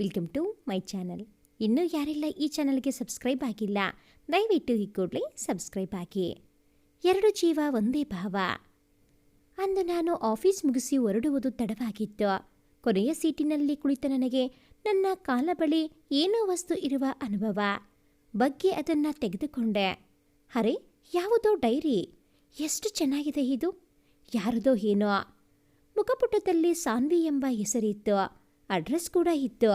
Welcome to my channel ಇನ್ನೂ ಯಾರೆಲ್ಲ ಈ ಚಾನಲ್ಗೆ ಸಬ್ಸ್ಕ್ರೈಬ್ ಆಗಿಲ್ಲ, ದಯವಿಟ್ಟು ಈ ಕೂಡಲೇ ಸಬ್ಸ್ಕ್ರೈಬ್ ಆಗಿ. ಎರಡು ಜೀವ, ಒಂದೇ ಭಾವ. ಅಂದು ನಾನು ಆಫೀಸ್ ಮುಗಿಸಿ ಹೊರಡುವುದು ತಡವಾಗಿತ್ತು. ಕೊನೆಯ ಸೀಟಿನಲ್ಲಿ ಕುಳಿತ ನನಗೆ ನನ್ನ ಕಾಲ ಬಳಿ ಏನೋ ವಸ್ತು ಇರುವ ಅನುಭವ. ಬಗ್ಗೆ ಅದನ್ನು ತೆಗೆದುಕೊಂಡೆ. ಅರೆ, ಯಾವುದೋ ಡೈರಿ? ಎಷ್ಟು ಚೆನ್ನಾಗಿದೆ ಇದು? ಯಾರದೋ ಏನೋ. ಮುಖಪುಟದಲ್ಲಿ ಸಾನ್ವಿ ಎಂಬ ಹೆಸರಿತ್ತು. ಅಡ್ರೆಸ್ ಕೂಡ ಇತ್ತು.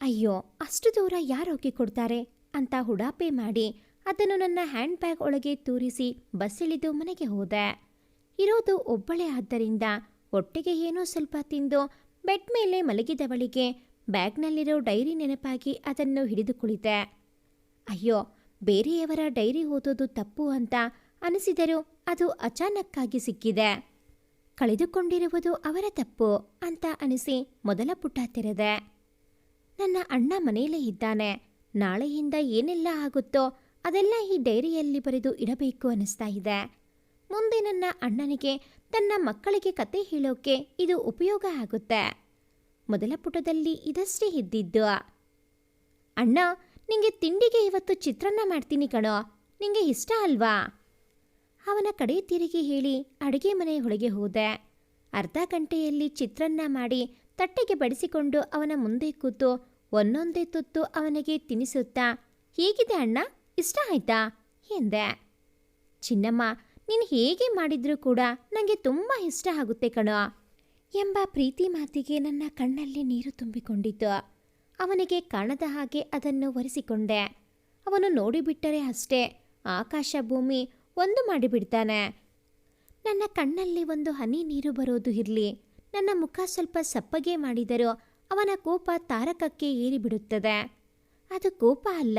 ಅಯ್ಯೋ, ಅಷ್ಟು ದೂರ ಯಾರೋಗಿ ಕೊಡ್ತಾರೆ? ಅಂತ ಹುಡಾಪೆ ಮಾಡಿ ಅದನ್ನು ನನ್ನ ಹ್ಯಾಂಡ್ ಬ್ಯಾಗ್ ಒಳಗೆ ತೂರಿಸಿ ಬಸ್ ಇಳಿದು ಮನೆಗೆ ಹೋದೆ. ಇರೋದು ಒಬ್ಬಳೇ ಆದ್ದರಿಂದ ಹೊಟ್ಟೆಗೆ ಏನೋ ಸ್ವಲ್ಪ ತಿಂದು ಬೆಡ್ ಮೇಲೆ ಮಲಗಿದವಳಿಗೆ ಬ್ಯಾಗ್ನಲ್ಲಿರೋ ಡೈರಿ ನೆನಪಾಗಿ ಅದನ್ನು ಹಿಡಿದು ಕುಳಿತೆ. ಅಯ್ಯೋ, ಬೇರೆಯವರ ಡೈರಿ ಓದೋದು ತಪ್ಪು ಅಂತ ಅನಿಸಿದರೂ ಅದು ಅಚಾನಕ್ಕಾಗಿ ಸಿಕ್ಕಿದೆ. ಕಳೆದುಕೊಂಡಿರುವುದು ಅವರ ತಪ್ಪು ಅಂತ ಅನಿಸಿ ಮೊದಲ ಪುಟ ತೆರೆದೆ. ನನ್ನ ಅಣ್ಣ ಮನೆಯಲ್ಲೇ ಇದ್ದಾನೆ. ನಾಳೆಯಿಂದ ಏನೆಲ್ಲ ಆಗುತ್ತೋ ಅದೆಲ್ಲ ಈ ಡೈರಿಯಲ್ಲಿ ಬರೆದು ಇಡಬೇಕು ಅನಿಸ್ತಾ ಇದೆ. ಮುಂದೆ ನನ್ನ ಅಣ್ಣನಿಗೆ, ತನ್ನ ಮಕ್ಕಳಿಗೆ ಕತೆ ಹೇಳೋಕೆ ಇದು ಉಪಯೋಗ ಆಗುತ್ತೆ. ಮೊದಲ ಪುಟದಲ್ಲಿ ಇದಷ್ಟೇ ಇದ್ದಿದ್ದು. ಅಣ್ಣ, ನಿಂಗೆ ತಿಂಡಿಗೆ ಇವತ್ತು ಚಿತ್ರಾನ್ನ ಮಾಡ್ತೀನಿ ಕಣೋ. ನಿಂಗೆ ಇಷ್ಟ ಅಲ್ವಾ? ಅವನ ಕಡೆ ತಿರುಗಿ ಹೇಳಿ ಅಡುಗೆ ಮನೆ ಒಳಗೆ ಹೋದೆ. ಅರ್ಧ ಗಂಟೆಯಲ್ಲಿ ಚಿತ್ರನ್ನ ಮಾಡಿ ತಟ್ಟೆಗೆ ಬಡಿಸಿಕೊಂಡು ಅವನ ಮುಂದೆ ಕೂತು ಒಂದೊಂದೇ ತುತ್ತು ಅವನಿಗೆ ತಿನಿಸುತ್ತಾ, ಹೇಗಿದೆ ಅಣ್ಣ? ಇಷ್ಟ ಆಯ್ತಾ? ಎಂದೆ. ಚಿನ್ನಮ್ಮ, ನೀನು ಹೇಗೆ ಮಾಡಿದ್ರೂ ಕೂಡ ನನಗೆ ತುಂಬ ಇಷ್ಟ ಆಗುತ್ತೆ ಕಣೋ ಎಂಬ ಪ್ರೀತಿ ಮಾತಿಗೆ ನನ್ನ ಕಣ್ಣಲ್ಲಿ ನೀರು ತುಂಬಿಕೊಂಡಿತು ಅವನಿಗೆ ಕಾಣದ ಹಾಗೆ ಅದನ್ನು ಒರೆಸಿಕೊಂಡೆ. ಅವನು ನೋಡಿಬಿಟ್ಟರೆ ಅಷ್ಟೇ, ಆಕಾಶ ಭೂಮಿ ಒಂದು ಮಾಡಿಬಿಡ್ತಾನೆ. ನನ್ನ ಕಣ್ಣಲ್ಲಿ ಒಂದು ಹನಿ ನೀರು ಬರೋದು ಇರಲಿ. ನನ್ನ ಮುಖ ಸ್ವಲ್ಪ ಸಪ್ಪಗೆ ಮಾಡಿದರೂ ಅವನ ಕೋಪ ತಾರಕಕ್ಕೆ ಏರಿಬಿಡುತ್ತದೆ. ಅದು ಕೋಪ ಅಲ್ಲ.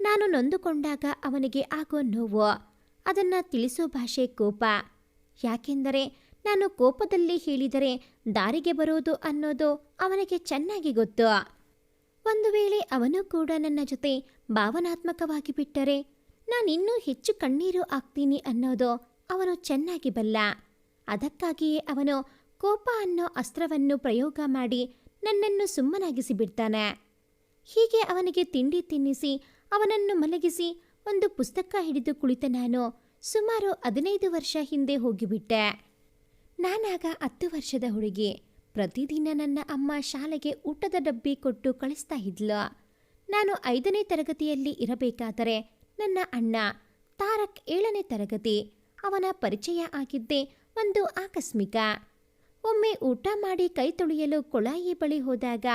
ನಾನು ನೊಂದುಕೊಂಡಾಗ ಅವನಿಗೆ ಆಗೋ ನೋವು. ಅದನ್ನು ತಿಳಿಸೋ ಭಾಷೆ ಕೋಪ. ಯಾಕೆಂದರೆ ನಾನು ಕೋಪದಲ್ಲಿ ಹೇಳಿದರೆ ದಾರಿಗೆ ಬರೋದು ಅನ್ನೋದು ಅವನಿಗೆ ಚೆನ್ನಾಗಿ ಗೊತ್ತು. ಒಂದು ವೇಳೆ ಅವನು ಕೂಡ ನನ್ನ ಜೊತೆ ಭಾವನಾತ್ಮಕವಾಗಿ ಬಿಟ್ಟರೆ ನಾನಿನ್ನೂ ಹೆಚ್ಚು ಕಣ್ಣೀರು ಆಗ್ತೀನಿ ಅನ್ನೋದು ಅವನು ಚೆನ್ನಾಗಿ ಬಲ್ಲ. ಅದಕ್ಕಾಗಿಯೇ ಅವನು ಕೋಪ ಅನ್ನೋ ಅಸ್ತ್ರವನ್ನು ಪ್ರಯೋಗ ಮಾಡಿ ನನ್ನನ್ನು ಸುಮ್ಮನಾಗಿಸಿ ಬಿಡ್ತಾನೆ. ಹೀಗೆ ಅವನಿಗೆ ತಿಂಡಿ ತಿನ್ನಿಸಿ, ಅವನನ್ನು ಮಲಗಿಸಿ ಒಂದು ಪುಸ್ತಕ ಹಿಡಿದು ಕುಳಿತ ನಾನು ಸುಮಾರು ಹದಿನೈದು ವರ್ಷ ಹಿಂದೆ ಹೋಗಿಬಿಟ್ಟೆ. ನಾನಾಗ ಹತ್ತು ವರ್ಷದ ಹುಡುಗಿ. ಪ್ರತಿದಿನ ನನ್ನ ಅಮ್ಮ ಶಾಲೆಗೆ ಊಟದ ಡಬ್ಬಿ ಕೊಟ್ಟು ಕಳಿಸ್ತಾ ಇದ್ಲು. ನಾನು ಐದನೇ ತರಗತಿಯಲ್ಲಿ ಇರಬೇಕಾದರೆ ನನ್ನ ಅಣ್ಣ ತಾರಕ್ ಏಳನೇ ತರಗತಿ. ಅವನ ಪರಿಚಯ ಆಗಿದ್ದೇ ಒಂದು ಆಕಸ್ಮಿಕ. ಒಮ್ಮೆ ಊಟ ಮಾಡಿ ಕೈ ತೊಳೆಯಲು ಕೊಳಾಯಿ ಬಳಿ ಹೋದಾಗ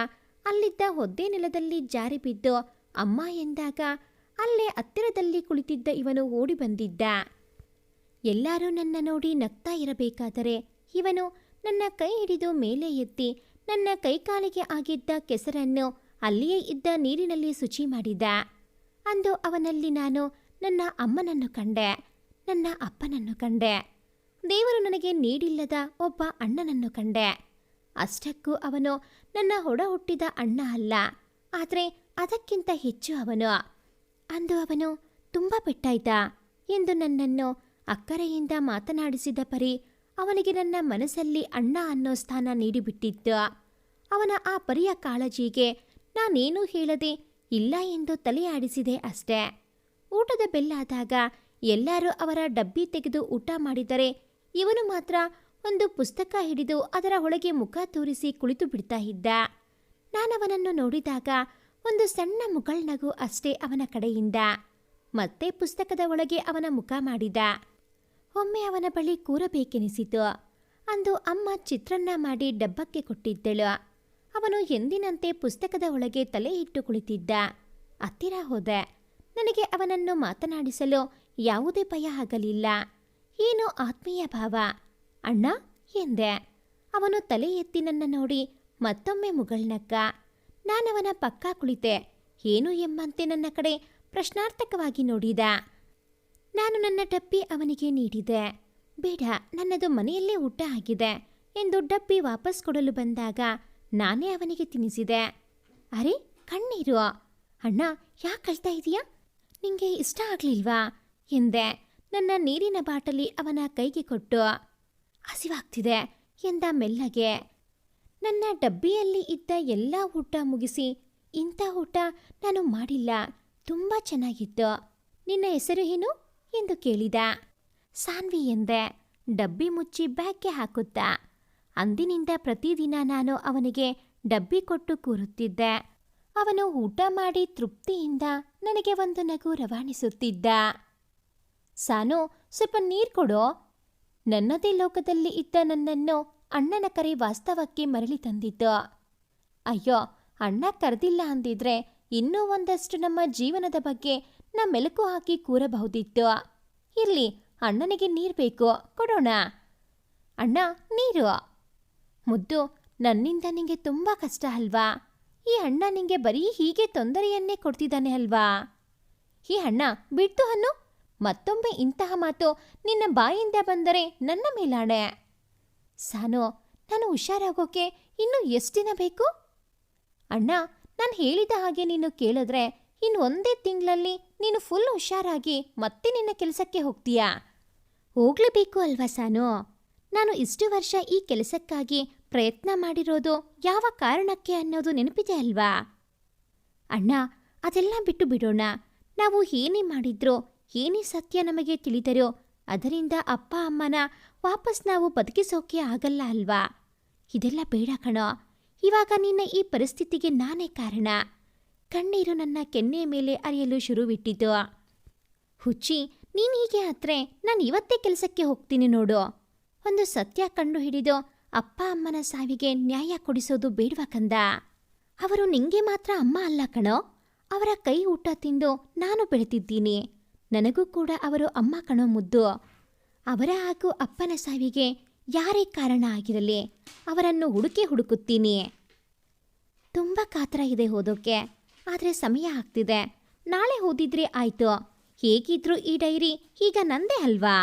ಅಲ್ಲಿದ್ದ ಹೊದ್ದೆ ನೆಲದಲ್ಲಿ ಜಾರಿ ಬಿದ್ದು ಅಮ್ಮ ಎಂದಾಗ ಅಲ್ಲೇ ಹತ್ತಿರದಲ್ಲಿ ಕುಳಿತಿದ್ದ ಇವನು ಓಡಿ ಬಂದಿದ್ದ. ಎಲ್ಲರೂ ನನ್ನ ನೋಡಿ ನಗ್ತಾ ಇರಬೇಕಾದರೆ ಇವನು ನನ್ನ ಕೈ ಹಿಡಿದು ಮೇಲೆ ಎತ್ತಿ ನನ್ನ ಕೈಕಾಲಿಗೆ ಆಗಿದ್ದ ಕೆಸರನ್ನು ಅಲ್ಲಿಯೇ ಇದ್ದ ನೀರಿನಲ್ಲಿ ಶುಚಿ ಮಾಡಿದ. ಅಂದು ಅವನಲ್ಲಿ ನಾನು ನನ್ನ ಅಮ್ಮನನ್ನು ಕಂಡೆ, ನನ್ನ ಅಪ್ಪನನ್ನು ಕಂಡೆ. ದೇವರು ನನಗೆ ನೀಡಿಲ್ಲದ ಒಬ್ಬ ಅಣ್ಣನನ್ನು ಕಂಡೆ. ಅಷ್ಟಕ್ಕೂ ಅವನು ನನ್ನ ಹೊಡ ಹುಟ್ಟಿದ ಅಣ್ಣ ಅಲ್ಲ, ಆದರೆ ಅದಕ್ಕಿಂತ ಹೆಚ್ಚು ಅವನು. ಅಂದು ಅವನು ತುಂಬ ಪೆಟ್ಟಾಯ್ತ ಎಂದು ನನ್ನನ್ನು ಅಕ್ಕರೆಯಿಂದ ಮಾತನಾಡಿಸಿದ ಪರಿ ಅವನಿಗೆ ನನ್ನ ಮನಸ್ಸಲ್ಲಿ ಅಣ್ಣ ಅನ್ನೋ ಸ್ಥಾನ ನೀಡಿಬಿಟ್ಟಿದ್ದ ಅವನ ಆ ಪರಿಯ ಕಾಳಜಿಗೆ ನಾನೇನೂ ಹೇಳದೆ ಇಲ್ಲ ಎಂದು ತಲೆ ಆಡಿಸಿದೆ ಅಷ್ಟೇ. ಊಟದ ಬೆಲ್ಲಾದಾಗ ಎಲ್ಲರೂ ಅವರ ಡಬ್ಬಿ ತೆಗೆದು ಊಟ ಮಾಡಿದರೆ ಇವನು ಮಾತ್ರ ಒಂದು ಪುಸ್ತಕ ಹಿಡಿದು ಅದರ ಒಳಗೆ ಮುಖ ತೋರಿಸಿ ಕುಳಿತು ಬಿಡ್ತಾ ಇದ್ದ. ನಾನವನನ್ನು ನೋಡಿದಾಗ ಒಂದು ಸಣ್ಣ ಮುಗಳ್ನಗು ಅಷ್ಟೇ ಅವನ ಕಡೆಯಿಂದ. ಮತ್ತೆ ಪುಸ್ತಕದ ಒಳಗೆ ಅವನ ಮುಖ ಮಾಡಿದ. ಒಮ್ಮೆ ಅವನ ಬಳಿ ಕೂರಬೇಕೆನಿಸಿತು. ಅಂದು ಅಮ್ಮ ಚಿತ್ರನ್ನ ಮಾಡಿ ಡಬ್ಬಕ್ಕೆ ಕೊಟ್ಟಿದ್ದಳು. ಅವನು ಎಂದಿನಂತೆ ಪುಸ್ತಕದ ಒಳಗೆ ತಲೆ ಇಟ್ಟು ಕುಳಿತಿದ್ದ. ಹತ್ತಿರ ಹೋದೆ. ನನಗೆ ಅವನನ್ನು ಮಾತನಾಡಿಸಲು ಯಾವುದೇ ಭಯ ಆಗಲಿಲ್ಲ. ಏನೋ ಆತ್ಮೀಯ ಭಾವ? ಅಣ್ಣ, ಎಂದೆ. ಅವನು ತಲೆ ಎತ್ತಿ ನನ್ನ ನೋಡಿ ಮತ್ತೊಮ್ಮೆ ಮುಗಳ್ನಕ್ಕ. ನಾನವನ ಪಕ್ಕ ಕುಳಿತೆ. ಏನು ಎಂಬಂತೆ ನನ್ನ ಕಡೆ ಪ್ರಶ್ನಾರ್ಥಕವಾಗಿ ನೋಡಿದ. ನಾನು ನನ್ನ ಡಬ್ಬಿ ಅವನಿಗೆ ನೀಡಿದೆ. ಬೇಡ, ನನ್ನದು ಮನೆಯಲ್ಲೇ ಊಟ ಆಗಿದೆ ಎಂದು ಡಬ್ಬಿ ವಾಪಸ್ ಕೊಡಲು ಬಂದಾಗ ನಾನೇ ಅವನಿಗೆ ತಿನ್ನಿಸಿದೆ. ಅರೆ, ಕಣ್ಣೀರು. ಅಣ್ಣ, ಯಾಕೆ ಕಳ್ತಾ ಇದೀಯಾ? ನಿಂಗೆ ಇಷ್ಟ ಆಗ್ಲಿಲ್ವಾ? ಎಂದೆ. ನನ್ನ ನೀರಿನ ಬಾಟಲಿ ಅವನ ಕೈಗೆ ಕೊಟ್ಟು. ಹಸಿವಾಗ್ತಿದೆ, ಎಂದ ಮೆಲ್ಲಗೆ. ನನ್ನ ಡಬ್ಬಿಯಲ್ಲಿ ಇದ್ದ ಎಲ್ಲ ಊಟ ಮುಗಿಸಿ, ಇಂಥ ಊಟ ನಾನು ಮಾಡಿಲ್ಲ. ತುಂಬ ಚೆನ್ನಾಗಿತ್ತು. ನಿನ್ನ ಹೆಸರು ಏನು? ಎಂದು ಕೇಳಿದ. ಸಾನ್ವಿ ಎಂದೆ. ಡಬ್ಬಿ ಮುಚ್ಚಿ ಬ್ಯಾಗ್ಗೆ ಹಾಕುತ್ತಾ? ಅಂದಿನಿಂದ ಪ್ರತಿದಿನ ನಾನು ಅವನಿಗೆ ಡಬ್ಬಿ ಕೊಟ್ಟು ಕೂರುತ್ತಿದ್ದೆ. ಅವನು ಊಟ ಮಾಡಿ ತೃಪ್ತಿಯಿಂದ ನನಗೆ ಒಂದು ನಗು ರವಾನಿಸುತ್ತಿದ್ದ. ಸಾನು, ಸ್ವಲ್ಪ ನೀರು ಕೊಡು. ನನ್ನದೇ ಲೋಕದಲ್ಲಿ ಇದ್ದ ನನ್ನನ್ನು ಅಣ್ಣನ ಕರೆ ವಾಸ್ತವಕ್ಕೆ ಮರಳಿ ತಂದಿದ್ದು. ಅಯ್ಯೋ, ಅಣ್ಣ ಕರೆದಿಲ್ಲ ಅಂದಿದ್ರೆ ಇನ್ನೂ ಒಂದಷ್ಟು ನಮ್ಮ ಜೀವನದ ಬಗ್ಗೆ ನಾ ಮೆಲುಕು ಹಾಕಿ ಕೂರಬಹುದಿತ್ತು. ಇರ್ಲಿ, ಅಣ್ಣನಿಗೆ ನೀರು ಬೇಕು, ಕೊಡೋಣ. ಅಣ್ಣ, ನೀರು. ಮುದ್ದು, ನನ್ನಿಂದ ನಿಂಗೆ ತುಂಬ ಕಷ್ಟ ಅಲ್ವಾ? ಈ ಅಣ್ಣ ನಿಂಗೆ ಬರೀ ಹೀಗೆ ತೊಂದರೆಯನ್ನೇ ಕೊಡ್ತಿದ್ದಾನೆ ಅಲ್ವಾ? ಈ ಅಣ್ಣ ಬಿಟ್ಟು ಹನ್ನು ಮತ್ತೊಮ್ಮೆ ಇಂತಹ ಮಾತು ನಿನ್ನ ಬಾಯಿಂದ ಬಂದರೆ ನನ್ನ ಮೇಲಾಣೆ. ಸಾನು, ನಾನು ಹುಷಾರಾಗೋಕೆ ಇನ್ನು ಎಷ್ಟು ದಿನ ಬೇಕು? ಅಣ್ಣ, ನಾನು ಹೇಳಿದ ಹಾಗೆ ನೀನು ಕೇಳಿದ್ರೆ ಇನ್ನು ಒಂದೇ ತಿಂಗಳಲ್ಲಿ ನೀನು ಫುಲ್ ಹುಷಾರಾಗಿ ಮತ್ತೆ ನಿನ್ನ ಕೆಲಸಕ್ಕೆ ಹೋಗ್ತೀಯಾ? ಹೋಗ್ಲೇಬೇಕು ಅಲ್ವಾ ಸಾನು? ನಾನು ಇಷ್ಟು ವರ್ಷ ಈ ಕೆಲಸಕ್ಕಾಗಿ ಪ್ರಯತ್ನ ಮಾಡಿರೋದು ಯಾವ ಕಾರಣಕ್ಕೆ ಅನ್ನೋದು ನೆನಪಿದೆ ಅಲ್ವಾ? ಅಣ್ಣ, ಅದೆಲ್ಲ ಬಿಟ್ಟು ಬಿಡೋಣ. ನಾವು ಏನೇ ಮಾಡಿದ್ರೋ, ಏನೇ ಸತ್ಯ ನಮಗೆ ತಿಳಿದರೋ, ಅದರಿಂದ ಅಪ್ಪ, ಅಮ್ಮನ ವಾಪಸ್ ನಾವು ಬದುಕಿಸೋಕೆ ಆಗಲ್ಲ ಅಲ್ವಾ? ಇದೆಲ್ಲ ಬೇಡ ಕಣೋ. ಇವಾಗ ನಿನ್ನ ಈ ಪರಿಸ್ಥಿತಿಗೆ ನಾನೇ ಕಾರಣ. ಕಣ್ಣೀರು ನನ್ನ ಕೆನ್ನೆಯ ಮೇಲೆ ಅರಿಯಲು ಶುರುವಿಟ್ಟಿತು. ಹುಚ್ಚಿ, ನೀನು ಹೀಗೆ ಆದರೆ ನಾನು ಇವತ್ತೇ ಕೆಲಸಕ್ಕೆ ಹೋಗ್ತೀನಿ ನೋಡು. ಒಂದು ಸತ್ಯ ಕಂಡು ಹಿಡಿದು ಅಪ್ಪ ಅಮ್ಮನ ಸಾವಿಗೆ ನ್ಯಾಯ ಕೊಡಿಸೋದು ಬೇಡವಾ ಕಂದ? ಅವರು ನಿಂಗೆ ಮಾತ್ರ ಅಮ್ಮ ಅಲ್ಲ ಕಣೋ. ಅವರ ಕೈ ಊಟ ತಿಂದು ನಾನು ಬೆಳೆದಿದ್ದೀನಿ. ನನಗೂ ಕೂಡ ಅವರು ಅಮ್ಮ ಕಣೋ ಮುದ್ದು. ಅವರ ಹಾಗೂ ಅಪ್ಪನ ಸಾವಿಗೆ ಯಾರೇ ಕಾರಣ ಆಗಿರಲಿ, ಅವರನ್ನು ಹುಡುಕಿ ಹುಡುಕುತ್ತೀನಿ. ತುಂಬ ಕಾತರ ಇದೆ ಓದೋಕೆ, ಆದರೆ ಸಮಯ ಆಗ್ತಿದೆ. ನಾಳೆ ಓದಿದ್ರೆ ಆಯ್ತು. ಹೇಗಿದ್ರೂ ಈ ಡೈರಿ ಈಗ ನಂದೇ ಅಲ್ವಾ?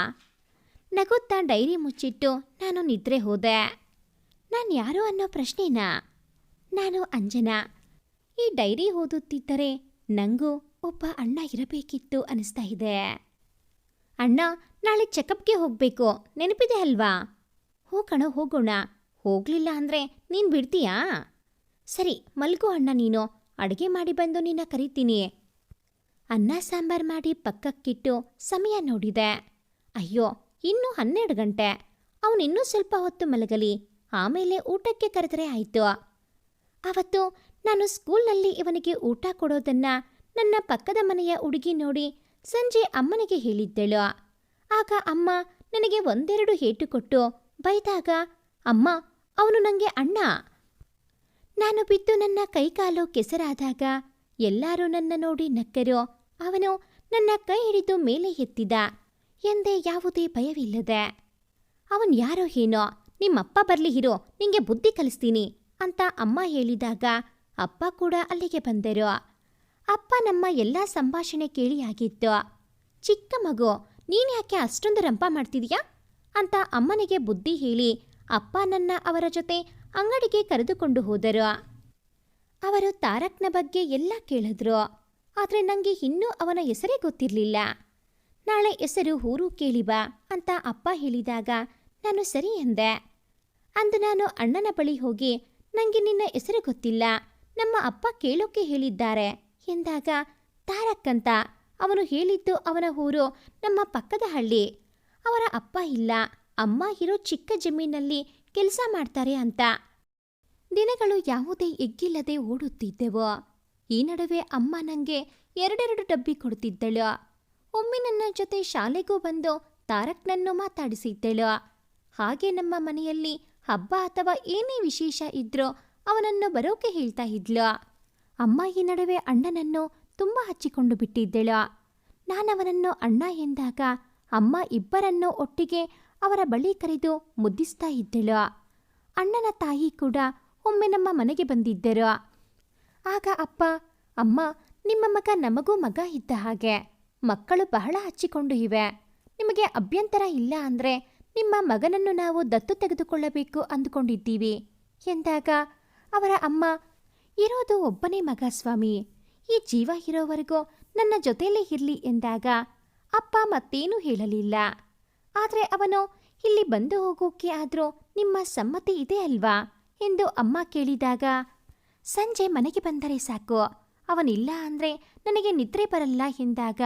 ನಗುತ್ತಾ ಡೈರಿ ಮುಚ್ಚಿಟ್ಟು ನಾನು ನಿದ್ರೆ ಹೋದೆ. ನಾನು ಯಾರು ಅನ್ನೋ ಪ್ರಶ್ನೆನಾ? ನಾನು ಅಂಜನಾ. ಈ ಡೈರಿ ಓದುತ್ತಿದ್ದರೆ ನಂಗೂ ಒಬ್ಬ ಅಣ್ಣ ಇರಬೇಕಿತ್ತು ಅನಿಸ್ತಾ ಇದೆ. ಅಣ್ಣ, ನಾಳೆ ಚೆಕಪ್ಗೆ ಹೋಗ್ಬೇಕು. ನೆನಪಿದೆ ಅಲ್ವಾ? ಹೋಗೋಣ ಹೋಗೋಣ. ಹೋಗ್ಲಿಲ್ಲ ಅಂದ್ರೆ ನೀನ್ ಬಿಡ್ತೀಯಾ? ಸರಿ, ಮಲ್ಗು ಅಣ್ಣ ನೀನು. ಅಡುಗೆ ಮಾಡಿ ಬಂದು ನಿನ್ನ ಕರಿತೀನಿ. ಅನ್ನ ಸಾಂಬಾರ್ ಮಾಡಿ ಪಕ್ಕಕ್ಕಿಟ್ಟು ಸಮಯ ನೋಡಿದೆ. ಅಯ್ಯೋ ಇನ್ನೂ ಹನ್ನೆರಡು ಗಂಟೆ. ಅವನಿನ್ನೂ ಸ್ವಲ್ಪ ಹೊತ್ತು ಮಲಗಲಿ. ಆಮೇಲೆ ಊಟಕ್ಕೆ ಕರೆದರೆ ಆಯಿತು. ಅವತ್ತು ನಾನು ಸ್ಕೂಲ್ನಲ್ಲಿ ಇವನಿಗೆ ಊಟ ಕೊಡೋದನ್ನ ನನ್ನ ಪಕ್ಕದ ಮನೆಯ ಹುಡುಗಿ ನೋಡಿ ಸಂಜೆ ಅಮ್ಮನಿಗೆ ಹೇಳಿದ್ದಳು. ಆಗ ಅಮ್ಮ ನನಗೆ ಒಂದೆರಡು ಹೇಟು ಕೊಟ್ಟು ಬೈದಾಗ ಅಮ್ಮ, ಅವನು ನನಗೆ ಅಣ್ಣ. ನಾನು ಬಿದ್ದು ನನ್ನ ಕೈಕಾಲು ಕೆಸರಾದಾಗ ಎಲ್ಲರೂ ನನ್ನ ನೋಡಿ ನಕ್ಕರು. ಅವನು ನನ್ನ ಕೈ ಹಿಡಿದು ಮೇಲೆ ಎತ್ತಿದ. ಎಂದೇ ಯಾವುದೇ ಭಯವಿಲ್ಲದೆ, ಅವನ್ ಯಾರೋ ಏನೋ, ನಿಮ್ಮಪ್ಪ ಬರ್ಲಿ ಹಿರೋ ನಿಂಗೆ ಬುದ್ಧಿ ಕಲಿಸ್ತೀನಿ ಅಂತ ಅಮ್ಮ ಹೇಳಿದಾಗ ಅಪ್ಪ ಕೂಡ ಅಲ್ಲಿಗೆ ಬಂದರು. ಅಪ್ಪ ನಮ್ಮ ಎಲ್ಲ ಸಂಭಾಷಣೆ ಕೇಳಿ ಆಗಿತ್ತು. ಚಿಕ್ಕ ಮಗು ಯಾಕೆ ಅಷ್ಟೊಂದು ರಂಪ ಮಾಡ್ತಿದ್ಯಾ? ಅಂತ ಅಮ್ಮನಿಗೆ ಬುದ್ಧಿ ಹೇಳಿ ಅಪ್ಪ ನನ್ನ ಅವರ ಜೊತೆ ಅಂಗಡಿಗೆ ಕರೆದುಕೊಂಡು ಹೋದರು. ಅವರು ತಾರಕ್ನ ಬಗ್ಗೆ ಎಲ್ಲ ಕೇಳಿದ್ರು, ಆದರೆ ನನಗೆ ಇನ್ನೂ ಅವನ ಹೆಸರೇ ಗೊತ್ತಿರಲಿಲ್ಲ. ನಾಳೆ ಹೆಸರು ಊರು ಕೇಳಿ ಬಾ ಅಂತ ಅಪ್ಪ ಹೇಳಿದಾಗ ನಾನು ಸರಿ ಎಂದೆ ಅಂದು ನಾನು ಅಣ್ಣನ ಬಳಿ ಹೋಗಿ ನನಗೆ ನಿನ್ನ ಹೆಸರು ಗೊತ್ತಿಲ್ಲ, ನಮ್ಮ ಅಪ್ಪ ಕೇಳೋಕೆ ಹೇಳಿದ್ದಾರೆ ಎಂದಾಗ, ತಾರಕ್ಕಂತ, ಅವನು ಹೇಳಿದ್ದು ಅವನ ಊರು ನಮ್ಮ ಪಕ್ಕದ ಹಳ್ಳಿ. ಅವರ ಅಪ್ಪ ಇಲ್ಲ, ಅಮ್ಮ ಇರೋ ಚಿಕ್ಕ ಜಮೀನಲ್ಲಿ ಕೆಲಸ ಮಾಡ್ತಾರೆ ಅಂತ. ದಿನಗಳು ಯಾವುದೇ ಎಗ್ಗಿಲ್ಲದೆ ಓಡುತ್ತಿದ್ದೆವು. ಈ ನಡುವೆ ಅಮ್ಮ ನನಗೆ ಎರಡೆರಡು ಡಬ್ಬಿ ಕೊಡ್ತಿದ್ದಳು. ಒಮ್ಮೆ ನನ್ನ ಜೊತೆ ಶಾಲೆಗೂ ಬಂದು ತಾರಕ್ನನ್ನು ಮಾತಾಡಿಸಿದ್ದಳು. ಹಾಗೆ ನಮ್ಮ ಮನೆಯಲ್ಲಿ ಹಬ್ಬ ಅಥವಾ ಏನೇ ವಿಶೇಷ ಇದ್ರೂ ಅವನನ್ನು ಬರೋಕೆ ಹೇಳ್ತಾ ಇದ್ಲು. ಅಮ್ಮ ಈ ನಡುವೆ ಅಣ್ಣನನ್ನು ತುಂಬ ಹಚ್ಚಿಕೊಂಡು ಬಿಟ್ಟಿದ್ದಳು. ನಾನವನನ್ನು ಅಣ್ಣ ಎಂದಾಗ ಅಮ್ಮ ಇಬ್ಬರನ್ನು ಒಟ್ಟಿಗೆ ಅವರ ಬಳಿ ಕರೆದು ಮುದ್ದಿಸ್ತಾ ಇದ್ದಳು. ಅಣ್ಣನ ತಾಯಿ ಕೂಡ ಒಮ್ಮೆ ನಮ್ಮ ಮನೆಗೆ ಬಂದಿದ್ದರು. ಆಗ ಅಪ್ಪ, ಅಮ್ಮ, ನಿಮ್ಮ ಮಗ ನಮಗೂ ಮಗ ಇದ್ದ ಹಾಗೆ. ಮಕ್ಕಳು ಬಹಳ ಹಚ್ಚಿಕೊಂಡು ಇವೆ. ನಿಮಗೆ ಅಭ್ಯಂತರ ಇಲ್ಲ ಅಂದ್ರೆ ನಿಮ್ಮ ಮಗನನ್ನು ನಾವು ದತ್ತು ತೆಗೆದುಕೊಳ್ಳಬೇಕು ಅಂದುಕೊಂಡಿದ್ದೀವಿ. ಎಂದಾಗ ಅವರ ಅಮ್ಮ, ಇರೋದು ಒಬ್ಬನೇ ಮಗ ಸ್ವಾಮಿ. ಈ ಜೀವ ಇರೋವರೆಗೂ ನನ್ನ ಜೊತೆಯಲ್ಲೇ ಇರಲಿ ಎಂದಾಗ ಅಪ್ಪ ಮತ್ತೇನೂ ಹೇಳಲಿಲ್ಲ. ಆದರೆ ಅವನು, ಇಲ್ಲಿ ಬಂದು ಹೋಗೋಕೆ ಆದರೂ ನಿಮ್ಮ ಸಮ್ಮತಿ ಇದೆ ಅಲ್ವಾ? ಎಂದು ಅಮ್ಮ ಕೇಳಿದಾಗ, ಸಂಜೆ ಮನೆಗೆ ಬಂದರೆ ಸಾಕು. ಅವನಿಲ್ಲ ಅಂದ್ರೆ ನನಗೆ ನಿದ್ರೆ ಬರಲ್ಲ ಎಂದಾಗ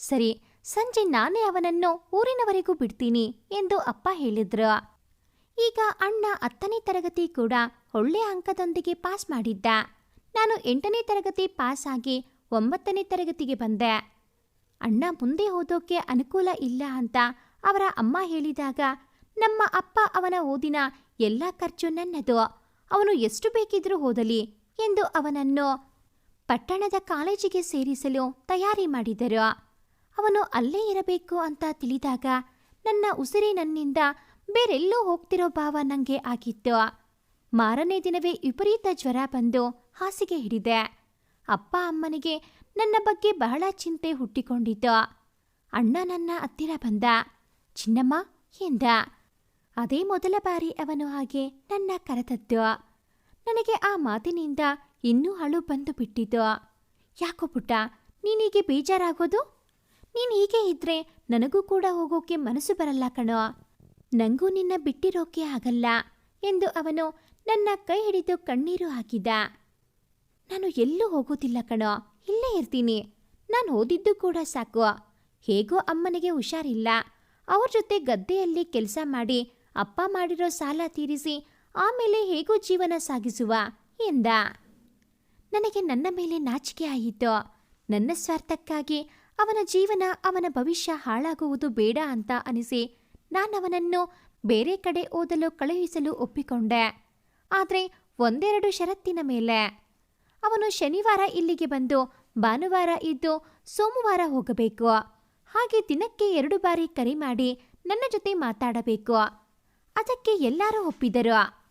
ಸರಿ, ಸಂಜೆ ನಾನೇ ಅವನನ್ನು ಊರಿನವರೆಗೂ ಬಿಡ್ತೀನಿ ಎಂದು ಅಪ್ಪ ಹೇಳಿದ್ರು. ಈಗ ಅಣ್ಣ ಹತ್ತನೇ ತರಗತಿ ಕೂಡ ಒಳ್ಳೆಯ ಅಂಕದೊಂದಿಗೆ ಪಾಸ್ ಮಾಡಿದ್ದ. ನಾನು ಎಂಟನೇ ತರಗತಿ ಪಾಸ್ ಆಗಿ ಒಂಬತ್ತನೇ ತರಗತಿಗೆ ಬಂದೆ. ಅಣ್ಣ ಮುಂದೆ ಓದೋಕೆ ಅನುಕೂಲ ಇಲ್ಲ ಅಂತ ಅವರ ಅಮ್ಮ ಹೇಳಿದಾಗ, ನಮ್ಮ ಅಪ್ಪ ಅವನ ಓದಿನ ಎಲ್ಲ ಖರ್ಚು ನನ್ನದು, ಅವನು ಎಷ್ಟು ಬೇಕಿದ್ರೂ ಓದಲಿ ಎಂದು ಅವನನ್ನು ಪಟ್ಟಣದ ಕಾಲೇಜಿಗೆ ಸೇರಿಸಲು ತಯಾರಿ ಮಾಡಿದರು. ಅವನು ಅಲ್ಲೇ ಇರಬೇಕು ಅಂತ ತಿಳಿದಾಗ ನನ್ನ ಉಸಿರಿ ನನ್ನಿಂದ ಬೇರೆಲ್ಲೋ ಹೋಗ್ತಿರೋ ಭಾವ ನಂಗೆ ಆಗಿತ್ತು. ಮಾರನೇ ದಿನವೇ ವಿಪರೀತ ಜ್ವರ ಬಂದು ಹಾಸಿಗೆ ಹಿಡಿದೆ. ಅಪ್ಪ ಅಮ್ಮನಿಗೆ ನನ್ನ ಬಗ್ಗೆ ಬಹಳ ಚಿಂತೆ ಹುಟ್ಟಿಕೊಂಡಿತು ಅಣ್ಣ ನನ್ನ ಹತ್ತಿರ ಬಂದ. ಚಿನ್ನಮ್ಮ ಎಂದ. ಅದೇ ಮೊದಲ ಬಾರಿ ಅವನು ಹಾಗೆ ನನ್ನ ಕರೆದದ್ದು. ನನಗೆ ಆ ಮಾತಿನಿಂದ ಇನ್ನೂ ಅಳು ಬಂದು ಬಿಟ್ಟಿತು ಯಾಕೋ ಪುಟ್ಟ, ನೀನೀಗೆ ಬೇಜಾರಾಗೋದು? ನೀನು ಹೀಗೆ ಇದ್ರೆ ನನಗೂ ಕೂಡ ಹೋಗೋಕೆ ಮನಸ್ಸು ಬರಲ್ಲ ಕಣೋ. ನಂಗೂ ನಿನ್ನ ಬಿಟ್ಟಿರೋಕೆ ಆಗಲ್ಲ ಎಂದು ಅವನು ನನ್ನ ಕೈ ಹಿಡಿದು ಕಣ್ಣೀರು ಹಾಕಿದ. ನಾನು ಎಲ್ಲೂ ಹೋಗೋದಿಲ್ಲ ಕಣೋ, ಇಲ್ಲೇ ಇರ್ತೀನಿ. ನಾನು ಓದಿದ್ದು ಕೂಡ ಸಾಕು. ಹೇಗೋ ಅಮ್ಮನಿಗೆ ಹುಷಾರಿಲ್ಲ. ಅವ್ರ ಜೊತೆ ಗದ್ದೆಯಲ್ಲಿ ಕೆಲಸ ಮಾಡಿ ಅಪ್ಪ ಮಾಡಿರೋ ಸಾಲ ತೀರಿಸಿ ಆಮೇಲೆ ಹೇಗೋ ಜೀವನ ಸಾಗಿಸುವ ಎಂದ. ನನಗೆ ನನ್ನ ಮೇಲೆ ನಾಚಿಕೆ ಆಯಿತು. ನನ್ನ ಸ್ವಾರ್ಥಕ್ಕಾಗಿ ಅವನ ಜೀವನ, ಅವನ ಭವಿಷ್ಯ ಹಾಳಾಗುವುದು ಬೇಡ ಅಂತ ಅನಿಸಿ ನಾನವನನ್ನು ಬೇರೆ ಕಡೆ ಓದಲು ಕಳುಹಿಸಲು ಒಪ್ಪಿಕೊಂಡೆ. ಆದರೆ ಒಂದೆರಡು ಷರತ್ತಿನ ಮೇಲೆ. ಅವನು ಶನಿವಾರ ಇಲ್ಲಿಗೆ ಬಂದು ಭಾನುವಾರ ಇದ್ದು ಸೋಮವಾರ ಹೋಗಬೇಕು. ಹಾಗೆ ದಿನಕ್ಕೆ ಎರಡು ಬಾರಿ ಕರೆ ಮಾಡಿ ನನ್ನ ಜೊತೆ ಮಾತಾಡಬೇಕು. ಅದಕ್ಕೆ ಎಲ್ಲರೂ ಒಪ್ಪಿದರು.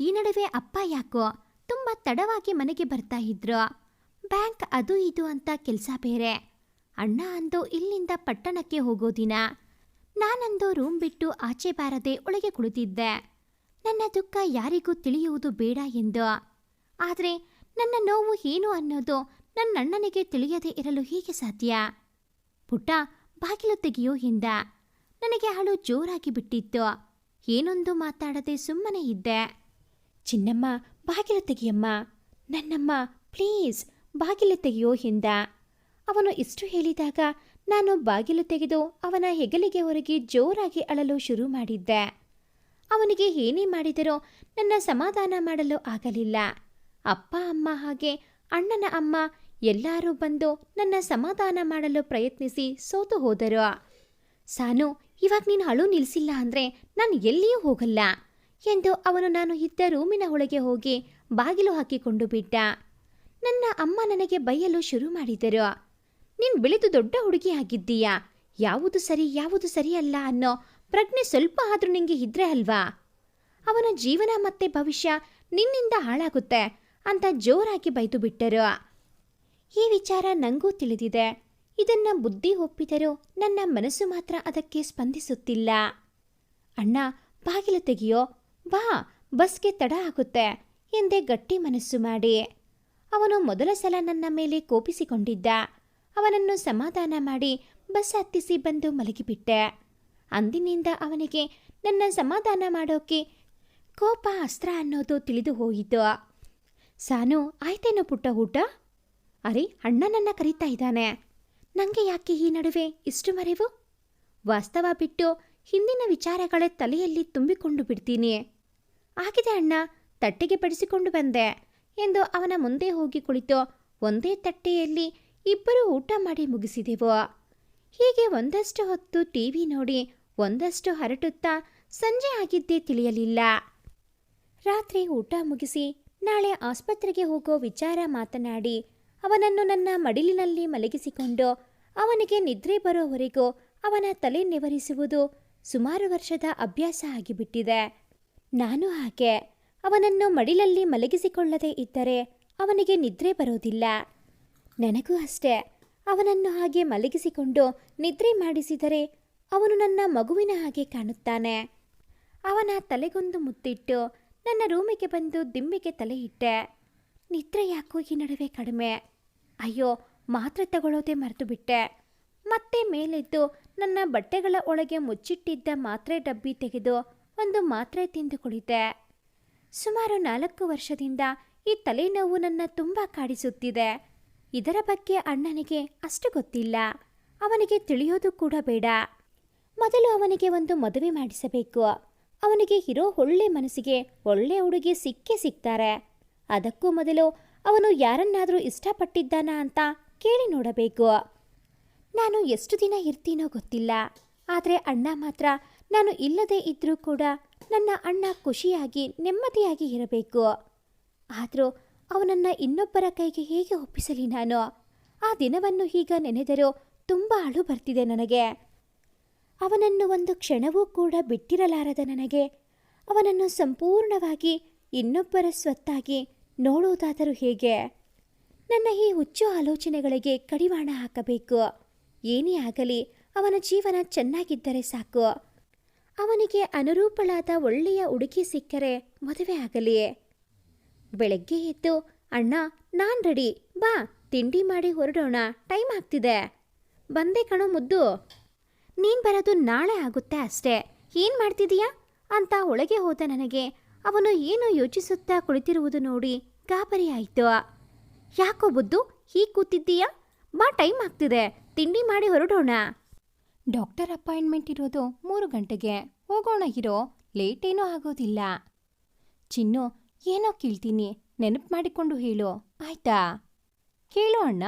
ಈ ನಡುವೆ ಅಪ್ಪ ಯಾಕೋ ತುಂಬ ತಡವಾಗಿ ಮನೆಗೆ ಬರ್ತಾ ಇದ್ರು. ಬ್ಯಾಂಕ್ ಅದು ಇದು ಅಂತ ಕೆಲಸ ಬೇರೆ. ಅಣ್ಣ ಅಂದು ಇಲ್ಲಿಂದ ಪಟ್ಟಣಕ್ಕೆ ಹೋಗೋ ದಿನ. ನಾನಂದು ರೂಮ್ ಬಿಟ್ಟು ಆಚೆ ಬಾರದೆ ಒಳಗೆ ಕುಳಿತಿದ್ದೆ. ನನ್ನ ದುಃಖ ಯಾರಿಗೂ ತಿಳಿಯುವುದು ಬೇಡ ಎಂದು. ಆದರೆ ನನ್ನ ನೋವು ಏನು ಅನ್ನೋದು ನನ್ನಣ್ಣನಿಗೆ ತಿಳಿಯದೇ ಇರಲು ಹೀಗೆ ಸಾಧ್ಯ? ಪುಟ್ಟ ಬಾಗಿಲು ತೆಗೆಯೋ ಹಿಂದ. ನನಗೆ ಅಳು ಜೋರಾಗಿ ಬಿಟ್ಟಿತ್ತು. ಏನೊಂದು ಮಾತಾಡದೆ ಸುಮ್ಮನೆ ಇದ್ದೆ. ಚಿನ್ನಮ್ಮ ಬಾಗಿಲು ತೆಗೆಯಮ್ಮ. ನನ್ನಮ್ಮ ಪ್ಲೀಸ್ ಬಾಗಿಲು ತೆಗೆಯೋ ಹಿಂದ. ಅವನು ಇಷ್ಟು ಹೇಳಿದಾಗ ನಾನು ಬಾಗಿಲು ತೆಗೆದು ಅವನ ಹೆಗಲಿಗೆ ಹೊರಗೆ ಜೋರಾಗಿ ಅಳಲು ಶುರು ಮಾಡಿದ್ದೆ. ಅವನಿಗೆ ಏನೇ ಮಾಡಿದರೂ ನನ್ನ ಸಮಾಧಾನ ಮಾಡಲು ಆಗಲಿಲ್ಲ. ಅಪ್ಪ, ಅಮ್ಮ ಹಾಗೆ ಅಣ್ಣನ ಅಮ್ಮ ಎಲ್ಲರೂ ಬಂದು ನನ್ನ ಸಮಾಧಾನ ಮಾಡಲು ಪ್ರಯತ್ನಿಸಿ ಸೋತು ಹೋದರು. ಸಾನು, ಇವಾಗ ನೀನು ಅಳು ನಿಲ್ಲಿಸಿಲ್ಲ ಅಂದರೆ ನಾನು ಎಲ್ಲಿಯೂ ಹೋಗಲ್ಲ ಎಂದು ಅವನು ನಾನು ಇದ್ದ ರೂಮಿನ ಒಳಗೆ ಹೋಗಿ ಬಾಗಿಲು ಹಾಕಿಕೊಂಡು ಬಿಟ್ಟ. ನನ್ನ ಅಮ್ಮ ನನಗೆ ಬೈಯಲು ಶುರು ಮಾಡಿದರು. ನೀನ್ ಬೆಳೆದು ದೊಡ್ಡ ಹುಡುಗಿ ಆಗಿದ್ದೀಯಾ? ಯಾವುದು ಸರಿ, ಯಾವುದು ಸರಿಯಲ್ಲ ಅನ್ನೋ ಪ್ರಜ್ಞೆ ಸ್ವಲ್ಪ ಆದ್ರೂ ನಿಂಗೆ ಇದ್ರೆ ಅಲ್ವಾ? ಅವನ ಜೀವನ ಮತ್ತೆ ಭವಿಷ್ಯ ನಿನ್ನಿಂದ ಹಾಳಾಗುತ್ತೆ ಅಂತ ಜೋರಾಗಿ ಬೈದು ಬಿಟ್ಟರು. ಈ ವಿಚಾರ ನಂಗೂ ತಿಳಿದಿದೆ. ಇದನ್ನ ಬುದ್ಧಿ ಒಪ್ಪಿದರೂ ನನ್ನ ಮನಸ್ಸು ಮಾತ್ರ ಅದಕ್ಕೆ ಸ್ಪಂದಿಸುತ್ತಿಲ್ಲ. ಅಣ್ಣ, ಬಾಗಿಲು ತೆಗೆಯೋ, ಬಾ, ಬಸ್ಗೆ ತಡ ಆಗುತ್ತೆ ಎಂದೇ ಗಟ್ಟಿ ಮನಸ್ಸು ಮಾಡಿ. ಅವನು ಮೊದಲ ಸಲ ನನ್ನ ಮೇಲೆ ಕೋಪಿಸಿಕೊಂಡಿದ್ದ. ಅವನನ್ನು ಸಮಾಧಾನ ಮಾಡಿ ಬಸ್ ಹತ್ತಿಸಿ ಬಂದು ಮಲಗಿಬಿಟ್ಟೆ. ಅಂದಿನಿಂದ ಅವನಿಗೆ, ನನ್ನ ಸಮಾಧಾನ ಮಾಡೋಕೆ ಕೋಪ, ಅಸ್ತ್ರ ಅನ್ನೋದು ತಿಳಿದು ಹೋಯಿತು. ಸಾನು, ಆಯ್ತೇನೋ ಪುಟ್ಟ ಊಟ? ಅರೆ, ಅಣ್ಣ ನನ್ನ ಕರೀತಾ ಇದ್ದಾನೆ. ನಂಗೆ ಯಾಕೆ ಈ ನಡುವೆ ಇಷ್ಟು ಮರೆವು? ವಾಸ್ತವ ಬಿಟ್ಟು ಹಿಂದಿನ ವಿಚಾರಗಳೇ ತಲೆಯಲ್ಲಿ ತುಂಬಿಕೊಂಡು ಬಿಡ್ತೀನಿ. ಆಗಿದೆ ಅಣ್ಣ, ತಟ್ಟೆಗೆ ಬಡಿಸಿಕೊಂಡು ಬಂದೆ. ಎಂದು ಅವನ ಮುಂದೆ ಹೋಗಿ ಕುಳಿತು ಒಂದೇ ತಟ್ಟೆಯಲ್ಲಿ ಇಬ್ಬರು ಊಟ ಮಾಡಿ ಮುಗಿಸಿದೆವು. ಹೀಗೆ ಒಂದಷ್ಟು ಹೊತ್ತು ಟಿವಿ ನೋಡಿ ಒಂದಷ್ಟು ಹರಟುತ್ತಾ ಸಂಜೆ ಆಗಿದ್ದೇ ತಿಳಿಯಲಿಲ್ಲ. ರಾತ್ರಿ ಊಟ ಮುಗಿಸಿ ನಾಳೆ ಆಸ್ಪತ್ರೆಗೆ ಹೋಗೋ ವಿಚಾರ ಮಾತನಾಡಿ ಅವನನ್ನು ನನ್ನ ಮಡಿಲಿನಲ್ಲಿ ಮಲಗಿಸಿಕೊಂಡು ಅವನಿಗೆ ನಿದ್ರೆ ಬರೋವರೆಗೂ ಅವನ ತಲೆ ನೆವರಿಸುವುದು ಸುಮಾರು ವರ್ಷದ ಅಭ್ಯಾಸ ಆಗಿಬಿಟ್ಟಿದೆ. ನಾನು ಹಾಗೆ ಅವನನ್ನು ಮಡಿಲಲ್ಲಿ ಮಲಗಿಸಿಕೊಳ್ಳದೇ ಇದ್ದರೆ ಅವನಿಗೆ ನಿದ್ರೆ ಬರೋದಿಲ್ಲ. ನನಗೂ ಅಷ್ಟೇ. ಅವನನ್ನು ಹಾಗೆ ಮಲಗಿಸಿಕೊಂಡು ನಿದ್ರೆ ಮಾಡಿಸಿದರೆ ಅವನು ನನ್ನ ಮಗುವಿನ ಹಾಗೆ ಕಾಣುತ್ತಾನೆ. ಅವನ ತಲೆಗೊಂದು ಮುತ್ತಿಟ್ಟು ನನ್ನ ರೂಮಿಗೆ ಬಂದು ದಿಂಬಿಗೆ ತಲೆ ಇಟ್ಟೆ. ನಿದ್ರೆ ಯಾಕೋ ಈ ನಡುವೆ ಕಡಿಮೆ. ಅಯ್ಯೋ, ಮಾತ್ರೆ ತಗೊಳ್ಳೋದೇ ಮರೆತು ಬಿಟ್ಟೆ. ಮತ್ತೆ ಮೇಲೆದ್ದು ನನ್ನ ಬಟ್ಟೆಗಳ ಒಳಗೆ ಮುಚ್ಚಿಟ್ಟಿದ್ದ ಮಾತ್ರೆ ಡಬ್ಬಿ ತೆಗೆದು ಒಂದು ಮಾತ್ರೆ ತಿಂದು ಕುಳಿತೆ ಸುಮಾರು ನಾಲ್ಕು ವರ್ಷದಿಂದ ಈ ತಲೆನೋವು ನನ್ನ ತುಂಬ ಕಾಡಿಸುತ್ತಿದೆ. ಇದರ ಬಗ್ಗೆ ಅಣ್ಣನಿಗೆ ಅಷ್ಟು ಗೊತ್ತಿಲ್ಲ. ಅವನಿಗೆ ತಿಳಿಯೋದು ಕೂಡ ಬೇಡ. ಮೊದಲು ಅವನಿಗೆ ಒಂದು ಮದುವೆ ಮಾಡಿಸಬೇಕು. ಅವನಿಗೆ ಇರೋ ಒಳ್ಳೆ ಮನಸ್ಸಿಗೆ ಒಳ್ಳೆ ಹುಡುಗಿ ಸಿಕ್ಕೇ ಸಿಗ್ತಾರೆ. ಅದಕ್ಕೂ ಮೊದಲು ಅವನು ಯಾರನ್ನಾದರೂ ಇಷ್ಟಪಟ್ಟಿದ್ದಾನಾ ಅಂತ ಕೇಳಿ ನೋಡಬೇಕು. ನಾನು ಎಷ್ಟು ದಿನ ಇರ್ತೀನೋ ಗೊತ್ತಿಲ್ಲ. ಆದರೆ ಅಣ್ಣ ಮಾತ್ರ ನಾನು ಇಲ್ಲದೆ ಇದ್ದರೂ ಕೂಡ ನನ್ನ ಅಣ್ಣ ಖುಷಿಯಾಗಿ ನೆಮ್ಮದಿಯಾಗಿ ಇರಬೇಕು. ಆದರೂ ಅವನನ್ನು ಇನ್ನೊಬ್ಬರ ಕೈಗೆ ಹೇಗೆ ಒಪ್ಪಿಸಲಿ ನಾನು? ಆ ದಿನವನ್ನು ಈಗ ನೆನೆದರೂ ತುಂಬ ಅಳು ಬರ್ತಿದೆ ನನಗೆ. ಅವನನ್ನು ಒಂದು ಕ್ಷಣವೂ ಕೂಡ ಬಿಟ್ಟಿರಲಾರದ ನನಗೆ. ಅವನನ್ನು ಸಂಪೂರ್ಣವಾಗಿ ಇನ್ನೊಬ್ಬರ ಸ್ವತ್ತಾಗಿ ನೋಡುವುದಾದರೂ ಹೇಗೆ? ನನ್ನ ಈ ಹುಚ್ಚು ಆಲೋಚನೆಗಳಿಗೆ ಕಡಿವಾಣ ಹಾಕಬೇಕು. ಏನೇ ಆಗಲಿ, ಅವನ ಜೀವನ ಚೆನ್ನಾಗಿದ್ದರೆ ಸಾಕು. ಅವನಿಗೆ ಅನುರೂಪಳಾದ ಒಳ್ಳೆಯ ಉಡುಗೆ ಸಿಕ್ಕರೆ ಮದುವೆ ಆಗಲಿ. ಬೆಳಗ್ಗೆ ಎದ್ದು, ಅಣ್ಣ, ನಾನ್ ರೆಡಿ ಬಾ, ತಿಂಡಿ ಮಾಡಿ ಹೊರಡೋಣ. ಟೈಮ್ ಆಗ್ತಿದೆ. ಬಂದೆ ಕಣೋ ಮುದ್ದು. ನೀನ್ ಬರೋದು ನಾಳೆ ಆಗುತ್ತೆ ಅಷ್ಟೇ. ಏನ್ ಮಾಡ್ತಿದೀಯಾ? ಅಂತ ಒಳಗೆ ಹೋದ ನನಗೆ. ಅವನು ಏನು ಯೋಚಿಸುತ್ತಾ ಕುಳಿತಿರುವುದು ನೋಡಿ ಗಾಬರಿ ಯಾಕೋ ಬುದ್ದು ಹೀಗ್ ಕೂತಿದ್ದೀಯಾ? ಬಾ ಟೈಮ್ ಆಗ್ತಿದೆ. ತಿಂಡಿ ಮಾಡಿ ಹೊರಡೋಣ. ಡಾಕ್ಟರ್ ಅಪಾಯಿಂಟ್ಮೆಂಟ್ ಇರೋದು ಮೂರು ಗಂಟೆಗೆ. ಹೋಗೋಣ ಇರೋ ಲೇಟೇನೂ ಆಗೋದಿಲ್ಲ. ಚಿನ್ನು ಏನೋ ಕೇಳ್ತೀನಿ, ನೆನಪು ಮಾಡಿಕೊಂಡು ಹೇಳು. ಆಯ್ತಾ? ಕೇಳು ಅಣ್ಣ.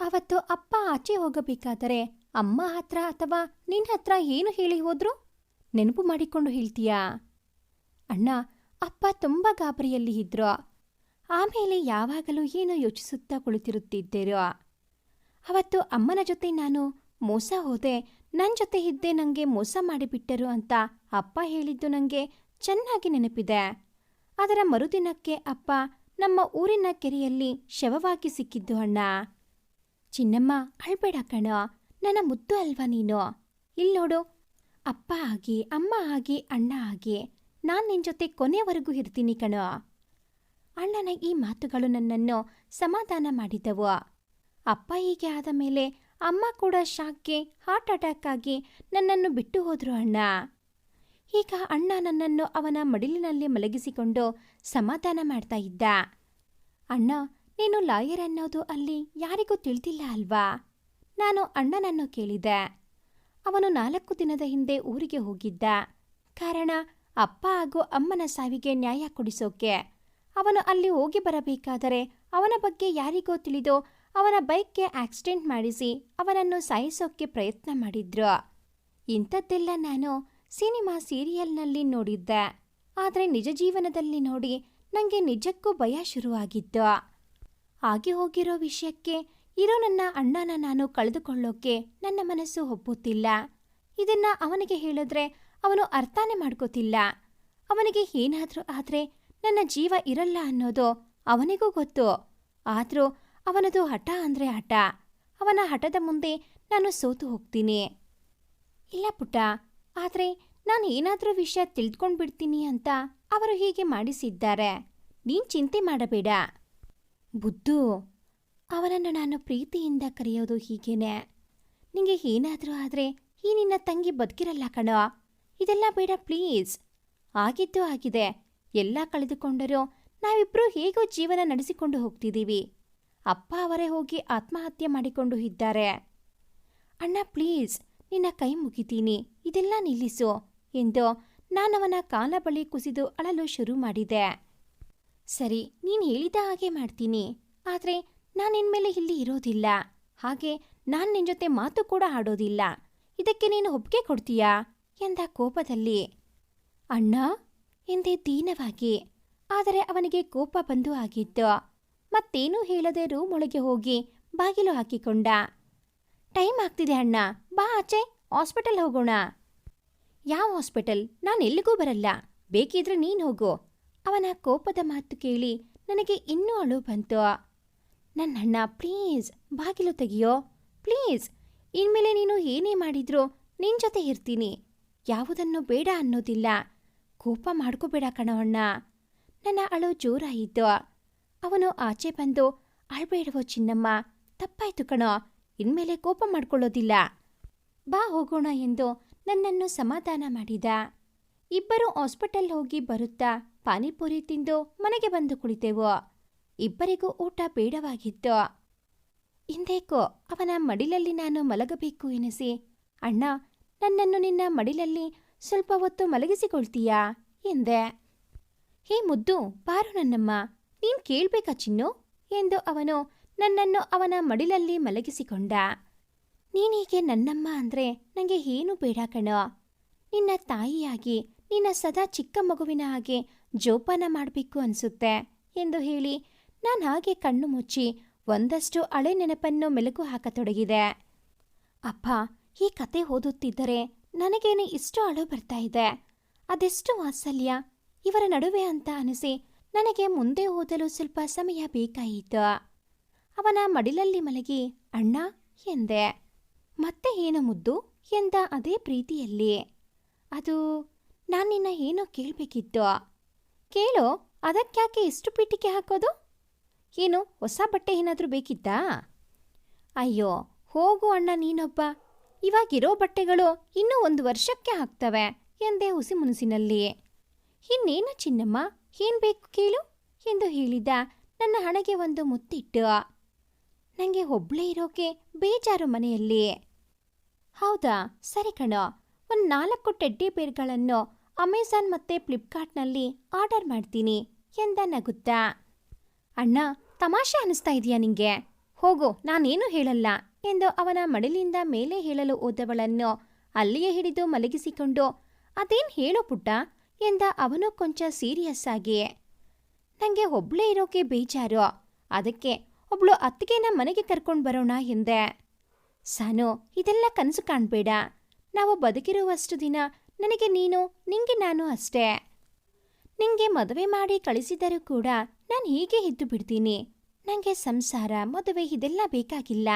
ಅವತ್ತು ಅಪ್ಪ ಆಚೆ ಹೋಗಬೇಕಾದರೆ ಅಮ್ಮ ಹತ್ರ ಅಥವಾ ನಿನ್ನ ಹತ್ರ ಏನು ಹೇಳಿ ಹೋದ್ರು? ನೆನಪು ಮಾಡಿಕೊಂಡು ಹೇಳ್ತೀಯಾ? ಅಣ್ಣ, ಅಪ್ಪ ತುಂಬ ಗಾಬರಿಯಲ್ಲಿ ಇದ್ರು. ಆಮೇಲೆ ಯಾವಾಗಲೂ ಏನೋ ಯೋಚಿಸುತ್ತಾ ಕುಳಿತಿರುತ್ತಿದ್ದರು? ಅವತ್ತು ಅಮ್ಮನ ಜೊತೆ ನಾನು ಮೋಸ ಹೋದೆ ನನ್ನ ಜೊತೆ ಇದ್ದೆ ನನಗೆ ಮೋಸ ಮಾಡಿಬಿಟ್ಟರು ಅಂತ ಅಪ್ಪ ಹೇಳಿದ್ದು ನನಗೆ ಚೆನ್ನಾಗಿ ನೆನಪಿದೆ. ಅದರ ಮರುದಿನಕ್ಕೆ ಅಪ್ಪ ನಮ್ಮ ಊರಿನ ಕೆರೆಯಲ್ಲಿ ಶವವಾಗಿ ಸಿಕ್ಕಿದ್ದು ಅಣ್ಣ. ಚಿನ್ನಮ್ಮ, ಅಳ್ಬೇಡ ಕಣ, ನನ್ನ ಮುದ್ದು ಅಲ್ವಾ ನೀನು? ಇಲ್ಲಿ ನೋಡು, ಅಪ್ಪ ಆಗಿ ಅಮ್ಮ ಆಗಿ ಅಣ್ಣ ಆಗಿ ನಾನು ನಿನ್ನ ಜೊತೆ ಕೊನೆಯವರೆಗೂ ಇರ್ತೀನಿ ಕಣ. ಅಣ್ಣನ ಈ ಮಾತುಗಳು ನನ್ನನ್ನು ಸಮಾಧಾನ ಮಾಡಿದವು. ಅಪ್ಪ ಹೀಗೆ ಆದ ಮೇಲೆ ಅಮ್ಮ ಕೂಡ ಶಾಕ್ಗೆ ಹಾರ್ಟ್ ಅಟ್ಯಾಕ್ ಆಗಿ ನನ್ನನ್ನು ಬಿಟ್ಟು ಹೋದ್ರು ಅಣ್ಣ. ಈಗ ಅಣ್ಣ ನನ್ನನ್ನು ಅವನ ಮಡಿಲಿನಲ್ಲಿ ಮಲಗಿಸಿಕೊಂಡು ಸಮಾಧಾನ ಮಾಡ್ತಾ ಇದ್ದ. ಅಣ್ಣ, ನೀನು ಲಾಯರ್ ಅನ್ನೋದು ಅಲ್ಲಿ ಯಾರಿಗೂ ತಿಳಿದಿಲ್ಲ ಅಲ್ವಾ? ನಾನು ಅಣ್ಣನನ್ನು ಕೇಳಿದೆ. ಅವನು ನಾಲ್ಕು ದಿನದ ಹಿಂದೆ ಊರಿಗೆ ಹೋಗಿದ್ದ. ಕಾರಣ, ಅಪ್ಪ ಹಾಗೂ ಅಮ್ಮನ ಸಾವಿಗೆ ನ್ಯಾಯ ಕೊಡಿಸೋಕೆ. ಅವನು ಅಲ್ಲಿ ಹೋಗಿ ಬರಬೇಕಾದರೆ ಅವನ ಬಗ್ಗೆ ಯಾರಿಗೋ ತಿಳಿದೋ ಅವನ ಬೈಕ್ಗೆ ಆಕ್ಸಿಡೆಂಟ್ ಮಾಡಿಸಿ ಅವನನ್ನು ಸಾಯಿಸೋಕೆ ಪ್ರಯತ್ನ ಮಾಡಿದ್ರು. ಇಂಥದ್ದೆಲ್ಲ ನಾನು ಸಿನಿಮಾ ಸೀರಿಯಲ್ನಲ್ಲಿ ನೋಡಿದ್ದೆ. ಆದರೆ ನಿಜ ಜೀವನದಲ್ಲಿ ನೋಡಿ ನನಗೆ ನಿಜಕ್ಕೂ ಭಯ ಶುರುವಾಗಿತ್ತು. ಆಗಿ ಹೋಗಿರೋ ವಿಷಯಕ್ಕೆ ಇರೋ ನನ್ನ ಅಣ್ಣನ ನಾನು ಕಳೆದುಕೊಳ್ಳೋಕೆ ನನ್ನ ಮನಸ್ಸು ಒಪ್ಪುತ್ತಿಲ್ಲ. ಇದನ್ನ ಅವನಿಗೆ ಹೇಳಿದ್ರೆ ಅವನು ಅರ್ಥನೇ ಮಾಡ್ಕೋತಿಲ್ಲ. ಅವನಿಗೆ ಏನಾದರೂ ಆದರೆ ನನ್ನ ಜೀವ ಇರಲ್ಲ ಅನ್ನೋದು ಅವನಿಗೂ ಗೊತ್ತು. ಆದರೂ ಅವನದು ಹಠ ಅಂದರೆ ಹಠ. ಅವನ ಹಠದ ಮುಂದೆ ನಾನು ಸೋತು ಹೋಗ್ತೀನಿ. ಇಲ್ಲ ಪುಟ್ಟ ಆದರೆ ನಾನು ಏನಾದರೂ ವಿಷಯ ತಿಳ್ಕೊಂಡು ಬಿಡ್ತೀನಿ ಅಂತ ಅವರು ಹೀಗೆ ಮಾಡಿಸಿದ್ದಾರೆ. ನೀನ್ ಚಿಂತೆ ಮಾಡಬೇಡ. ಬುದ್ಧು ಅವನನ್ನು ನಾನು ಪ್ರೀತಿಯಿಂದ ಕರೆಯೋದು ಹೀಗೇನೆ. ನಿಂಗೆ ಏನಾದರೂ ಆದರೆ ಈ ನಿನ್ನ ತಂಗಿ ಬದುಕಿರಲ್ಲ ಕಣೋ. ಇದೆಲ್ಲ ಬೇಡ ಪ್ಲೀಸ್. ಆಗಿದ್ದು ಆಗಿದೆ. ಎಲ್ಲ ಕಳೆದುಕೊಂಡರೂ ನಾವಿಬ್ರೂ ಹೇಗೋ ಜೀವನ ನಡೆಸಿಕೊಂಡು ಹೋಗ್ತಿದ್ದೀವಿ. ಅಪ್ಪ ಅವರೇ ಹೋಗಿ ಆತ್ಮಹತ್ಯೆ ಮಾಡಿಕೊಂಡು ಇದ್ದಾರೆ. ಅಣ್ಣ, ಪ್ಲೀಸ್. ನಿನ್ನ ಕೈ ಮುಗಿತೀನಿ, ಇದೆಲ್ಲ ನಿಲ್ಲಿಸು ಎಂದು ನಾನವನ ಕಾಲ ಬಳಿ ಕುಸಿದು ಅಳಲು ಶುರು ಮಾಡಿದೆ. ಸರಿ, ನೀನು ಹೇಳಿದ ಹಾಗೆ ಮಾಡ್ತೀನಿ, ಆದರೆ ನಾನು ನಿನ್ಮೇಲೆ ಇಲ್ಲಿ ಇರೋದಿಲ್ಲ. ಹಾಗೆ ನಾನು ನಿನ್ನ ಜೊತೆ ಮಾತು ಕೂಡ ಆಡೋದಿಲ್ಲ. ಇದಕ್ಕೆ ನೀನು ಒಪ್ಪಿಗೆ ಕೊಡ್ತೀಯಾ? ಎಂದ ಕೋಪದಲ್ಲಿ. ಅಣ್ಣ, ಎಂದೇ ದೀನವಾಗಿ. ಆದರೆ ಅವನಿಗೆ ಕೋಪ ಬಂದು ಆಗಿತ್ತು. ಮತ್ತೇನೂ ಹೇಳದೆ ರೂಮ್ ಒಳಗೆ ಹೋಗಿ ಬಾಗಿಲು ಹಾಕಿಕೊಂಡ. ಟೈಮ್ ಆಗ್ತಿದೆ ಅಣ್ಣ. ಬಾ ಆಚೆ, ಹಾಸ್ಪಿಟಲ್ ಹೋಗೋಣ. ಯಾವ ಹಾಸ್ಪಿಟಲ್? ನಾನು ಎಲ್ಲಿಗೂ ಬರಲ್ಲ. ಬೇಕಿದ್ರೆ ನೀನು ಹೋಗು. ಅವನ ಕೋಪದ ಮಾತು ಕೇಳಿ ನನಗೆ ಇನ್ನೂ ಅಳು ಬಂತು. ನನ್ನಣ್ಣ ಪ್ಲೀಸ್, ಬಾಗಿಲು ತೆಗಿಯೋ. ಪ್ಲೀಸ್, ಇನ್ಮೇಲೆ ನೀನು ಏನೇ ಮಾಡಿದ್ರೂ ನಿನ್ ಜೊತೆ ಇರ್ತೀನಿ. ಯಾವುದನ್ನು ಬೇಡ ಅನ್ನೋದಿಲ್ಲ. ಕೋಪ ಮಾಡ್ಕೋಬೇಡ ಕಣವಣ್ಣ ನನ್ನ ಅಳು ಜೋರಾಯಿತು. ಅವನು ಆಚೆ ಬಂದು, ಅಳ್ಬೇಡವೋ ಚಿನ್ನಮ್ಮ, ತಪ್ಪಾಯ್ತು ಕಣೋ. ಇನ್ಮೇಲೆ ಕೋಪ ಮಾಡ್ಕೊಳ್ಳೋದಿಲ್ಲ. ಬಾ ಹೋಗೋಣ ಎಂದು ನನ್ನನ್ನು ಸಮಾಧಾನ ಮಾಡಿದ. ಇಬ್ಬರು ಹಾಸ್ಪಿಟಲ್ ಹೋಗಿ ಬರುತ್ತಾ ಪಾನಿಪುರಿ ತಿಂದು ಮನೆಗೆ ಬಂದು ಕುಳಿತೆವು. ಇಬ್ಬರಿಗೂ ಊಟ ಬೇಡವಾಗಿತ್ತು. ಹಿಂದೇಕೋ, ಅವನ ಮಡಿಲಲ್ಲಿ ನಾನು ಮಲಗಬೇಕು ಎನಿಸಿ. ಅಣ್ಣ, ನನ್ನನ್ನು ನಿನ್ನ ಮಡಿಲಲ್ಲಿ ಸ್ವಲ್ಪ ಹೊತ್ತು ಮಲಗಿಸಿಕೊಳ್ತೀಯಾ? ಎಂದೆ. ಹೇ ಮುದ್ದು, ಬಾರು ನನ್ನಮ್ಮ. ನೀನ್ ಕೇಳ್ಬೇಕಾ ಚಿನ್ನು? ಎಂದು ಅವನು ನನ್ನನ್ನು ಅವನ ಮಡಿಲಲ್ಲಿ ಮಲಗಿಸಿಕೊಂಡ. ನೀನೀಗೆ ನನ್ನಮ್ಮ ಅಂದ್ರೆ ನನಗೆ ಏನು ಬೇಡ ಕಣೋ. ನಿನ್ನ ತಾಯಿಯಾಗಿ, ನಿನ್ನ ಸದಾ ಚಿಕ್ಕ ಮಗುವಿನ ಹಾಗೆ ಜೋಪಾನ ಮಾಡಬೇಕು ಅನ್ಸುತ್ತೆ ಎಂದು ಹೇಳಿ ನಾನು ಹಾಗೆ ಕಣ್ಣು ಮುಚ್ಚಿ ಒಂದಷ್ಟು ಹಳೆ ನೆನಪನ್ನು ಮೆಲುಕು ಹಾಕತೊಡಗಿದೆ. ಅಪ್ಪ, ಈ ಕತೆ ಓದುತ್ತಿದ್ದರೆ ನನಗೇನೆ ಇಷ್ಟು ಅಳು ಬರ್ತಾ ಇದೆ? ಅದೆಷ್ಟು ವಾತ್ಸಲ್ಯ? ಇವರ ನಡುವೆ ಅಂತ ಅನಿಸಿ ನನಗೆ ಮುಂದೆ ಓದಲು ಸ್ವಲ್ಪ ಸಮಯ ಬೇಕಾಯಿತು. ಅವನ ಮಡಿಲಲ್ಲಿ ಮಲಗಿ, ಅಣ್ಣ, ಎಂದೆ? ಮತ್ತೆ ಏನು ಮುದ್ದು? ಎಂದ ಅದೇ ಪ್ರೀತಿಯಲ್ಲಿ. ಅದು ನಾನು ನಿನ್ನ ಏನೋ ಕೇಳಬೇಕಿತ್ತು. ಕೇಳು ಅದಕ್ಕ್ಯಾಕೆ ಇಷ್ಟು ಪೀಟಿಕೆ ಹಾಕೋದು? ಏನು ಹೊಸ ಬಟ್ಟೆ ಏನಾದರೂ ಬೇಕಿತ್ತಾ? ಅಯ್ಯೋ, ಹೋಗು ಅಣ್ಣ ನೀನೊಬ್ಬ. ಇವಾಗಿರೋ ಬಟ್ಟೆಗಳು ಇನ್ನೂ ಒಂದು ವರ್ಷಕ್ಕೆ ಹಾಕ್ತವೆ, ಎಂದೆ ಹುಸಿ ಮುನಸಿನಲ್ಲಿ. ಇನ್ನೇನು ಚಿನ್ನಮ್ಮ, ಏನ್ ಬೇಕು ಕೇಳು? ಎಂದು ಹೇಳಿದ ನನ್ನ ಹಣೆಗೆ ಒಂದು ಮುತ್ತಿಟ್ಟು. ನನಗೆ ಒಬ್ಳೇ ಇರೋಕೆ ಬೇಜಾರು ಮನೆಯಲ್ಲಿ. ಹೌದಾ? ಸರಿ ಕಣೋ. ಒಂದು ನಾಲ್ಕು ಟೆಡ್ಡಿ ಬೇರ್ಗಳನ್ನು ಅಮೆಜಾನ್ ಮತ್ತೆ ಫ್ಲಿಪ್ಕಾರ್ಟ್ನಲ್ಲಿ ಆರ್ಡರ್ ಮಾಡ್ತೀನಿ ಎಂದ ನಗುತ್ತಾ. ಅಣ್ಣ, ತಮಾಷೆ ಅನಿಸ್ತಾ ಇದೆಯಾ ನಿಂಗೆ? ಹೋಗು, ನಾನೇನು ಹೇಳಲ್ಲ ಎಂದು ಅವನ ಮಡಿಲಿಂದ ಮೇಲೆ ಹೇಳಲು ಹೋದವಳನ್ನು ಅಲ್ಲಿಯೇ ಹಿಡಿದು ಮಲಗಿಸಿಕೊಂಡು, ಅದೇನ್ ಹೇಳೋ ಪುಟ್ಟ? ಎಂದ ಅವನು ಕೊಂಚ ಸೀರಿಯಸ್ ಆಗಿ ನಂಗೆ ಒಬ್ಳೇ ಇರೋಕೆ ಬೇಜಾರು. ಅದಕ್ಕೆ ಒಬ್ಳು ಅತ್ತಿಗೆನ ಮನೆಗೆ ಕರ್ಕೊಂಡು ಬರೋಣ ಎಂದೆ ಸಾನು, ಇದೆಲ್ಲ ಕನಸು ಕಾಣ್ಬೇಡ. ನಾವು ಬದುಕಿರುವಷ್ಟು ದಿನ ನನಗೆ ನೀನು, ನಿಂಗೆ ನಾನು ಅಷ್ಟೇ. ನಿಂಗೆ ಮದುವೆ ಮಾಡಿ ಕಳಿಸಿದರೂ ಕೂಡ ನಾನು ಹೀಗೆ ಇದ್ದು ಬಿಡ್ತೀನಿ. ನನಗೆ ಸಂಸಾರ, ಮದುವೆ ಇದೆಲ್ಲ ಬೇಕಾಗಿಲ್ಲ.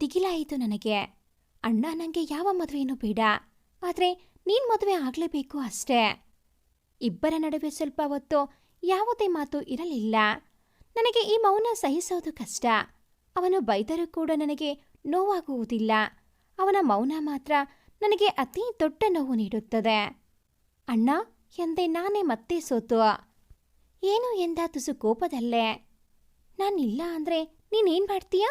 ದಿಗಿಲಾಯಿತು ನನಗೆ. ಅಣ್ಣ ನನಗೆ ಯಾವ ಮದುವೆನೂ ಬೇಡ. ಆದರೆ ನೀನ್ ಮದುವೆ ಆಗಲೇಬೇಕು ಅಷ್ಟೇ. ಇಬ್ಬರ ನಡುವೆ ಸ್ವಲ್ಪ ಹೊತ್ತು ಯಾವುದೇ ಮಾತು ಇರಲಿಲ್ಲ. ನನಗೆ ಈ ಮೌನ ಸಹಿಸೋದು ಕಷ್ಟ. ಅವನು ಬೈದರೂ ಕೂಡ ನನಗೆ ನೋವಾಗುವುದಿಲ್ಲ. ಅವನ ಮೌನ ಮಾತ್ರ ನನಗೆ ಅತಿ ದೊಡ್ಡ ನೋವು ನೀಡುತ್ತದೆ. ಅಣ್ಣ, ಎಂದೆ ನಾನೇ ಮತ್ತೆ ಸೋತು. ಏನು ಎಂದ ತುಸು ಕೋಪದಲ್ಲೇ. ನಾನಿಲ್ಲ ಅಂದ್ರೆ ನೀನೇನ್ ಮಾಡ್ತೀಯಾ?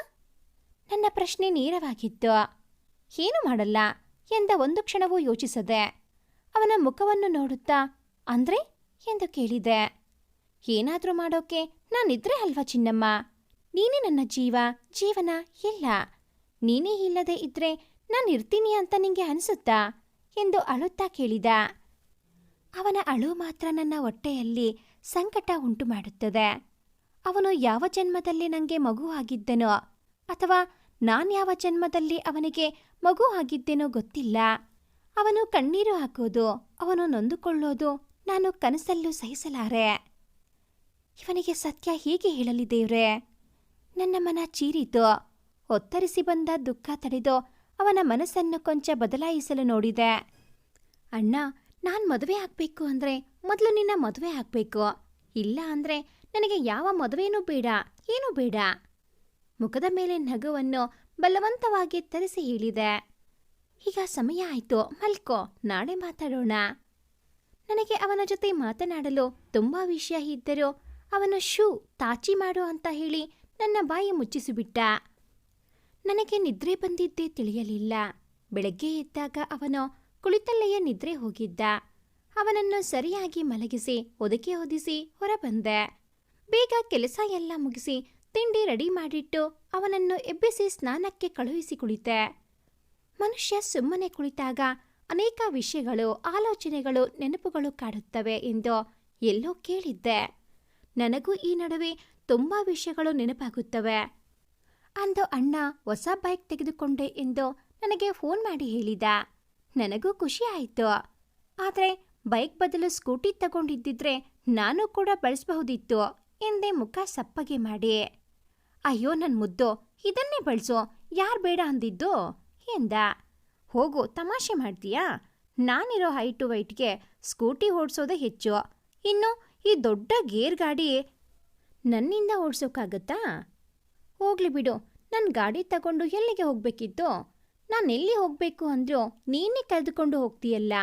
ನನ್ನ ಪ್ರಶ್ನೆ ನೇರವಾಗಿತ್ತು. ಏನು ಮಾಡಲ್ಲ? ಎಂದ ಒಂದು ಕ್ಷಣವೂ ಯೋಚಿಸದೆ. ಅವನ ಮುಖವನ್ನು ನೋಡುತ್ತಾ, ಅಂದ್ರೆ? ಎಂದು ಕೇಳಿದೆ. ಏನಾದ್ರೂ ಮಾಡೋಕೆ ನಾನಿದ್ರೆ ಅಲ್ವಾ ಚಿನ್ನಮ್ಮ? ನೀನೇ ನನ್ನ ಜೀವ, ಜೀವನ ಎಲ್ಲ ನೀನೇ ಇಲ್ಲದೆ ಇದ್ರೆ ನಾನು ಇರ್ತೀನಿ ಅಂತ ನಿಂಗೆ ಅನಿಸುತ್ತಾ? ಎಂದು ಅಳುತ್ತಾ ಕೇಳಿದ. ಅವನ ಅಳು ಮಾತ್ರ ನನ್ನ ಹೊಟ್ಟೆಯಲ್ಲಿ ಸಂಕಟ ಉಂಟು ಮಾಡುತ್ತದೆ. ಅವನು ಯಾವ ಜನ್ಮದಲ್ಲಿ ನನಗೆ ಮಗು ಆಗಿದ್ದನೋ ಅಥವಾ ನಾನ್ಯಾವ ಜನ್ಮದಲ್ಲಿ ಅವನಿಗೆ ಮಗು ಆಗಿದ್ದೇನೋ ಗೊತ್ತಿಲ್ಲ. ಅವನು ಕಣ್ಣೀರು ಹಾಕೋದು, ಅವನು ನೊಂದುಕೊಳ್ಳೋದು ನಾನು ಕನಸಲ್ಲೂ ಸಹಿಸಲಾರೆ. ಇವನಿಗೆ ಸತ್ಯ ಹೇಗೆ ಹೇಳಲಿ ದೇವ್ರೆ ನನ್ನ ಮನ ಚೀರಿತು. ಒತ್ತರಿಸಿ ಬಂದ ದುಃಖ ತಡೆದು ಅವನ ಮನಸ್ಸನ್ನು ಕೊಂಚ ಬದಲಾಯಿಸಲು ನೋಡಿದೆ. ಅಣ್ಣ, ನಾನು ಮದುವೆ ಆಗ್ಬೇಕು ಅಂದ್ರೆ ಮೊದಲು ನಿನ್ನ ಮದುವೆ ಆಗ್ಬೇಕು. ಇಲ್ಲ ಅಂದ್ರೆ ನನಗೆ ಯಾವ ಮದುವೆನೂ ಬೇಡ, ಏನೂ ಬೇಡ. ಮುಖದ ಮೇಲೆ ನಗುವನ್ನು ಬಲವಂತವಾಗಿ ತರಿಸಿ ಹೇಳಿದೆ. ಈಗ ಸಮಯ ಆಯ್ತು, ಮಲ್ಕೋ, ನಾಳೆ ಮಾತಾಡೋಣ. ನನಗೆ ಅವನ ಜೊತೆ ಮಾತನಾಡಲು ತುಂಬಾ ವಿಷಯ ಇದ್ದರೂ ಅವನು ಶೂ ತಾಚಿ ಮಾಡು ಅಂತ ಹೇಳಿ ನನ್ನ ಬಾಯಿ ಮುಚ್ಚಿಸಿಬಿಟ್ಟ. ನನಗೆ ನಿದ್ರೆ ಬಂದಿದ್ದೇ ತಿಳಿಯಲಿಲ್ಲ. ಬೆಳಗ್ಗೆ ಎದ್ದಾಗ ಅವನು ಕುಳಿತಲ್ಲೆಯ ನಿದ್ರೆ ಹೋಗಿದ್ದ. ಅವನನ್ನು ಸರಿಯಾಗಿ ಮಲಗಿಸಿ, ಒದಕೆ ಹೊದಿಸಿ ಹೊರಬಂದೆ. ಬೇಗ ಕೆಲಸ ಎಲ್ಲ ಮುಗಿಸಿ ತಿಂಡಿ ರೆಡಿ ಮಾಡಿಟ್ಟು ಅವನನ್ನು ಎಬ್ಬಿಸಿ ಸ್ನಾನಕ್ಕೆ ಕಳುಹಿಸಿ ಕುಳಿತೆ. ಮನುಷ್ಯ ಸುಮ್ಮನೆ ಕುಳಿತಾಗ ಅನೇಕ ವಿಷಯಗಳು, ಆಲೋಚನೆಗಳು, ನೆನಪುಗಳು ಕಾಡುತ್ತವೆ ಎಂದು ಎಲ್ಲೋ ಕೇಳಿದ್ದೆ. ನನಗೂ ಈ ನಡುವೆ ತುಂಬಾ ವಿಷಯಗಳು ನೆನಪಾಗುತ್ತವೆ. ಅಂದು ಅಣ್ಣ ಹೊಸ ಬೈಕ್ ತೆಗೆದುಕೊಂಡೆ ಎಂದು ನನಗೆ ಫೋನ್ ಮಾಡಿ ಹೇಳಿದ. ನನಗೂ ಖುಷಿ ಆಯಿತು. ಆದರೆ ಬೈಕ್ ಬದಲು ಸ್ಕೂಟಿ ತಗೊಂಡಿದ್ದಿದ್ರೆ ನಾನು ಕೂಡ ಬಳಸಬಹುದಿತ್ತು ಎಂದೇ ಮುಖ ಸಪ್ಪಗೆ ಮಾಡಿ. ಅಯ್ಯೋ ನನ್ನ ಮುದ್ದು, ಇದನ್ನೇ ಬಳಸು, ಯಾರು ಬೇಡ ಅಂದಿದ್ದು? ಎಂದ. ಹೋಗು, ತಮಾಷೆ ಮಾಡ್ತೀಯಾ? ನಾನಿರೋ ಹೈಟು ವೈಟ್ಗೆ ಸ್ಕೂಟಿ ಓಡಿಸೋದೇ ಹೆಚ್ಚು. ಇನ್ನು ಈ ದೊಡ್ಡ ಗೇರ್ ಗಾಡಿ ನನ್ನಿಂದ ಓಡಿಸೋಕ್ಕಾಗತ್ತಾ ಹೋಗ್ಲಿ ಬಿಡು. ನನ್ನ ಗಾಡಿ ತಗೊಂಡು ಎಲ್ಲಿಗೆ ಹೋಗ್ಬೇಕಿತ್ತು? ನಾನು ಎಲ್ಲಿ ಹೋಗ್ಬೇಕು ಅಂದ್ರೂ ನೀನೇ ಕರೆದುಕೊಂಡು ಹೋಗ್ತೀಯಲ್ಲ?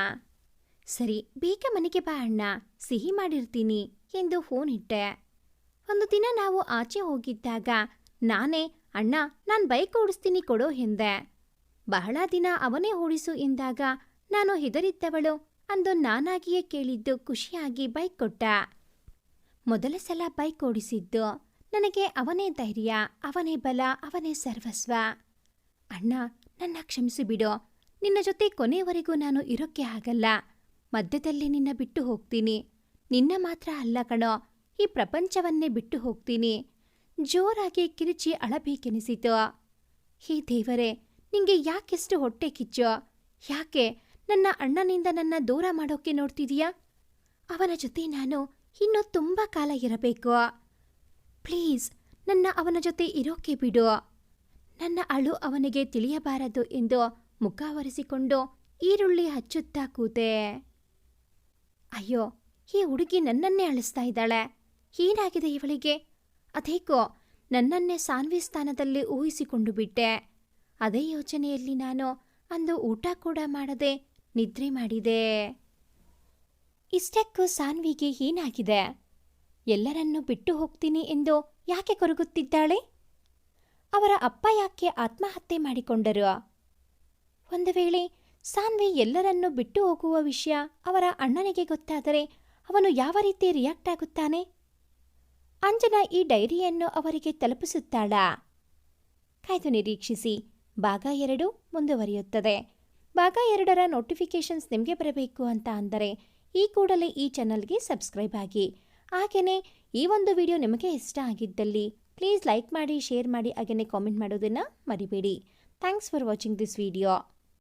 ಸರಿ, ಬೇಗ ಮನೆಗೆ ಬಾ ಅಣ್ಣ. ಸಿಹಿ ಮಾಡಿರ್ತೀನಿ ಎಂದು ಫೋನ್ ಇಟ್ಟೆ. ಒಂದು ದಿನ ನಾವು ಆಚೆ ಹೋಗಿದ್ದಾಗ ನಾನೇ, ಅಣ್ಣ, ನಾನು ಬೈಕ್ ಓಡಿಸ್ತೀನಿ ಕೊಡೋ ಎಂದೆ. ಬಹಳ ದಿನ ಅವನೇ ಓಡಿಸು ಎಂದಾಗ ನಾನು ಹೆದರಿದ್ದವಳು ಅಂದು ನಾನಾಗಿಯೇ ಕೇಳಿದ್ದು ಖುಷಿಯಾಗಿ ಬೈಕ್ ಕೊಟ್ಟ. ಮೊದಲ ಸಲ ಬೈಕ್ ಓಡಿಸಿದ್ದು ನನಗೆ ಅವನೇ ಧೈರ್ಯ, ಅವನೇ ಬಲ, ಅವನೇ ಸರ್ವಸ್ವ. ಅಣ್ಣ, ನನ್ನ ಕ್ಷಮಿಸಿ ಬಿಡು. ನಿನ್ನ ಜೊತೆ ಕೊನೆಯವರೆಗೂ ನಾನು ಇರೋಕ್ಕೆ ಆಗಲ್ಲ. ಮಧ್ಯದಲ್ಲಿ ನಿನ್ನ ಬಿಟ್ಟು ಹೋಗ್ತೀನಿ. ನಿನ್ನ ಮಾತ್ರ ಅಲ್ಲ ಕಣೋ, ಈ ಪ್ರಪಂಚವನ್ನೇ ಬಿಟ್ಟು ಹೋಗ್ತೀನಿ. ಜೋರಾಗಿ ಕಿರುಚಿ ಅಳಬೇಕೆನಿಸಿತು. ಹೇ ದೇವರೇ, ನಿಂಗೆ ಯಾಕೆಷ್ಟು ಹೊಟ್ಟೆ ಕಿಚ್ಚೋ? ಯಾಕೆ ನನ್ನ ಅಣ್ಣನಿಂದ ನನ್ನ ದೂರ ಮಾಡೋಕೆ ನೋಡ್ತಿದೀಯಾ? ಅವನ ಜೊತೆ ನಾನು ಇನ್ನೂ ತುಂಬ ಕಾಲ ಇರಬೇಕು. ಪ್ಲೀಸ್, ನನ್ನ ಅವನ ಜೊತೆ ಇರೋಕೆ ಬಿಡು. ನನ್ನ ಅಳು ಅವನಿಗೆ ತಿಳಿಯಬಾರದು ಎಂದು ಮುಖ ಒರೆಸಿಕೊಂಡು ಈರುಳ್ಳಿ ಹಚ್ಚುತ್ತಾ ಕೂತೆ. ಅಯ್ಯೋ, ಈ ಹುಡುಗಿ ನನ್ನನ್ನೇ ಅಳಿಸ್ತಾ ಇದ್ದಾಳೆ. ಏನಾಗಿದೆ ಇವಳಿಗೆ? ಅದೇಕೋ, ನನ್ನನ್ನೇ ಸಾನ್ವಿ ಸ್ಥಾನದಲ್ಲಿ ಊಹಿಸಿಕೊಂಡು ಬಿಟ್ಟೆ. ಅದೇ ಯೋಚನೆಯಲ್ಲಿ ನಾನು ಅಂದು ಊಟ ಕೂಡ ಮಾಡದೆ ನಿದ್ರೆ ಮಾಡಿದೆ. ಇಷ್ಟಕ್ಕೂ ಸಾನ್ವಿಗೆ ಏನಾಗಿದೆ? ಎಲ್ಲರನ್ನೂ ಬಿಟ್ಟು ಹೋಗ್ತೀನಿ ಎಂದು ಯಾಕೆ ಕೊರಗುತ್ತಿದ್ದಾಳೆ? ಅವರ ಅಪ್ಪ ಯಾಕೆ ಆತ್ಮಹತ್ಯೆ ಮಾಡಿಕೊಂಡರು? ಒಂದು ವೇಳೆ ಸಾನ್ವಿ ಎಲ್ಲರನ್ನೂ ಬಿಟ್ಟು ಹೋಗುವ ವಿಷಯ ಅವರ ಅಣ್ಣನಿಗೆ ಗೊತ್ತಾದರೆ ಅವನು ಯಾವ ರೀತಿ ರಿಯಾಕ್ಟ್ ಆಗುತ್ತಾನೆ? ಅಂಜನಾ ಈ ಡೈರಿಯನ್ನು ಅವರಿಗೆ ತಲುಪಿಸುತ್ತಾಳಾ? ಕಾಯ್ದು ನಿರೀಕ್ಷಿಸಿ, ಭಾಗ ಎರಡು ಮುಂದುವರಿಯುತ್ತದೆ. ಭಾಗ ಎರಡರ ನೋಟಿಫಿಕೇಷನ್ಸ್ ನಿಮಗೆ ಬರಬೇಕು ಅಂತ ಅಂದರೆ ಈ ಕೂಡಲೇ ಈ ಚಾನಲ್ಗೆ ಸಬ್ಸ್ಕ್ರೈಬ್ ಆಗಿ. ಹಾಗೆಯೇ ಈ ಒಂದು ವಿಡಿಯೋ ನಿಮಗೆ ಇಷ್ಟ ಆಗಿದ್ದಲ್ಲಿ ಪ್ಲೀಸ್ ಲೈಕ್ ಮಾಡಿ ಶೇರ್ ಮಾಡಿ, ಹಾಗೆಯೇ ಕಾಮೆಂಟ್ ಮಾಡೋದನ್ನು ಮರಿಬೇಡಿ. Thanks for watching this video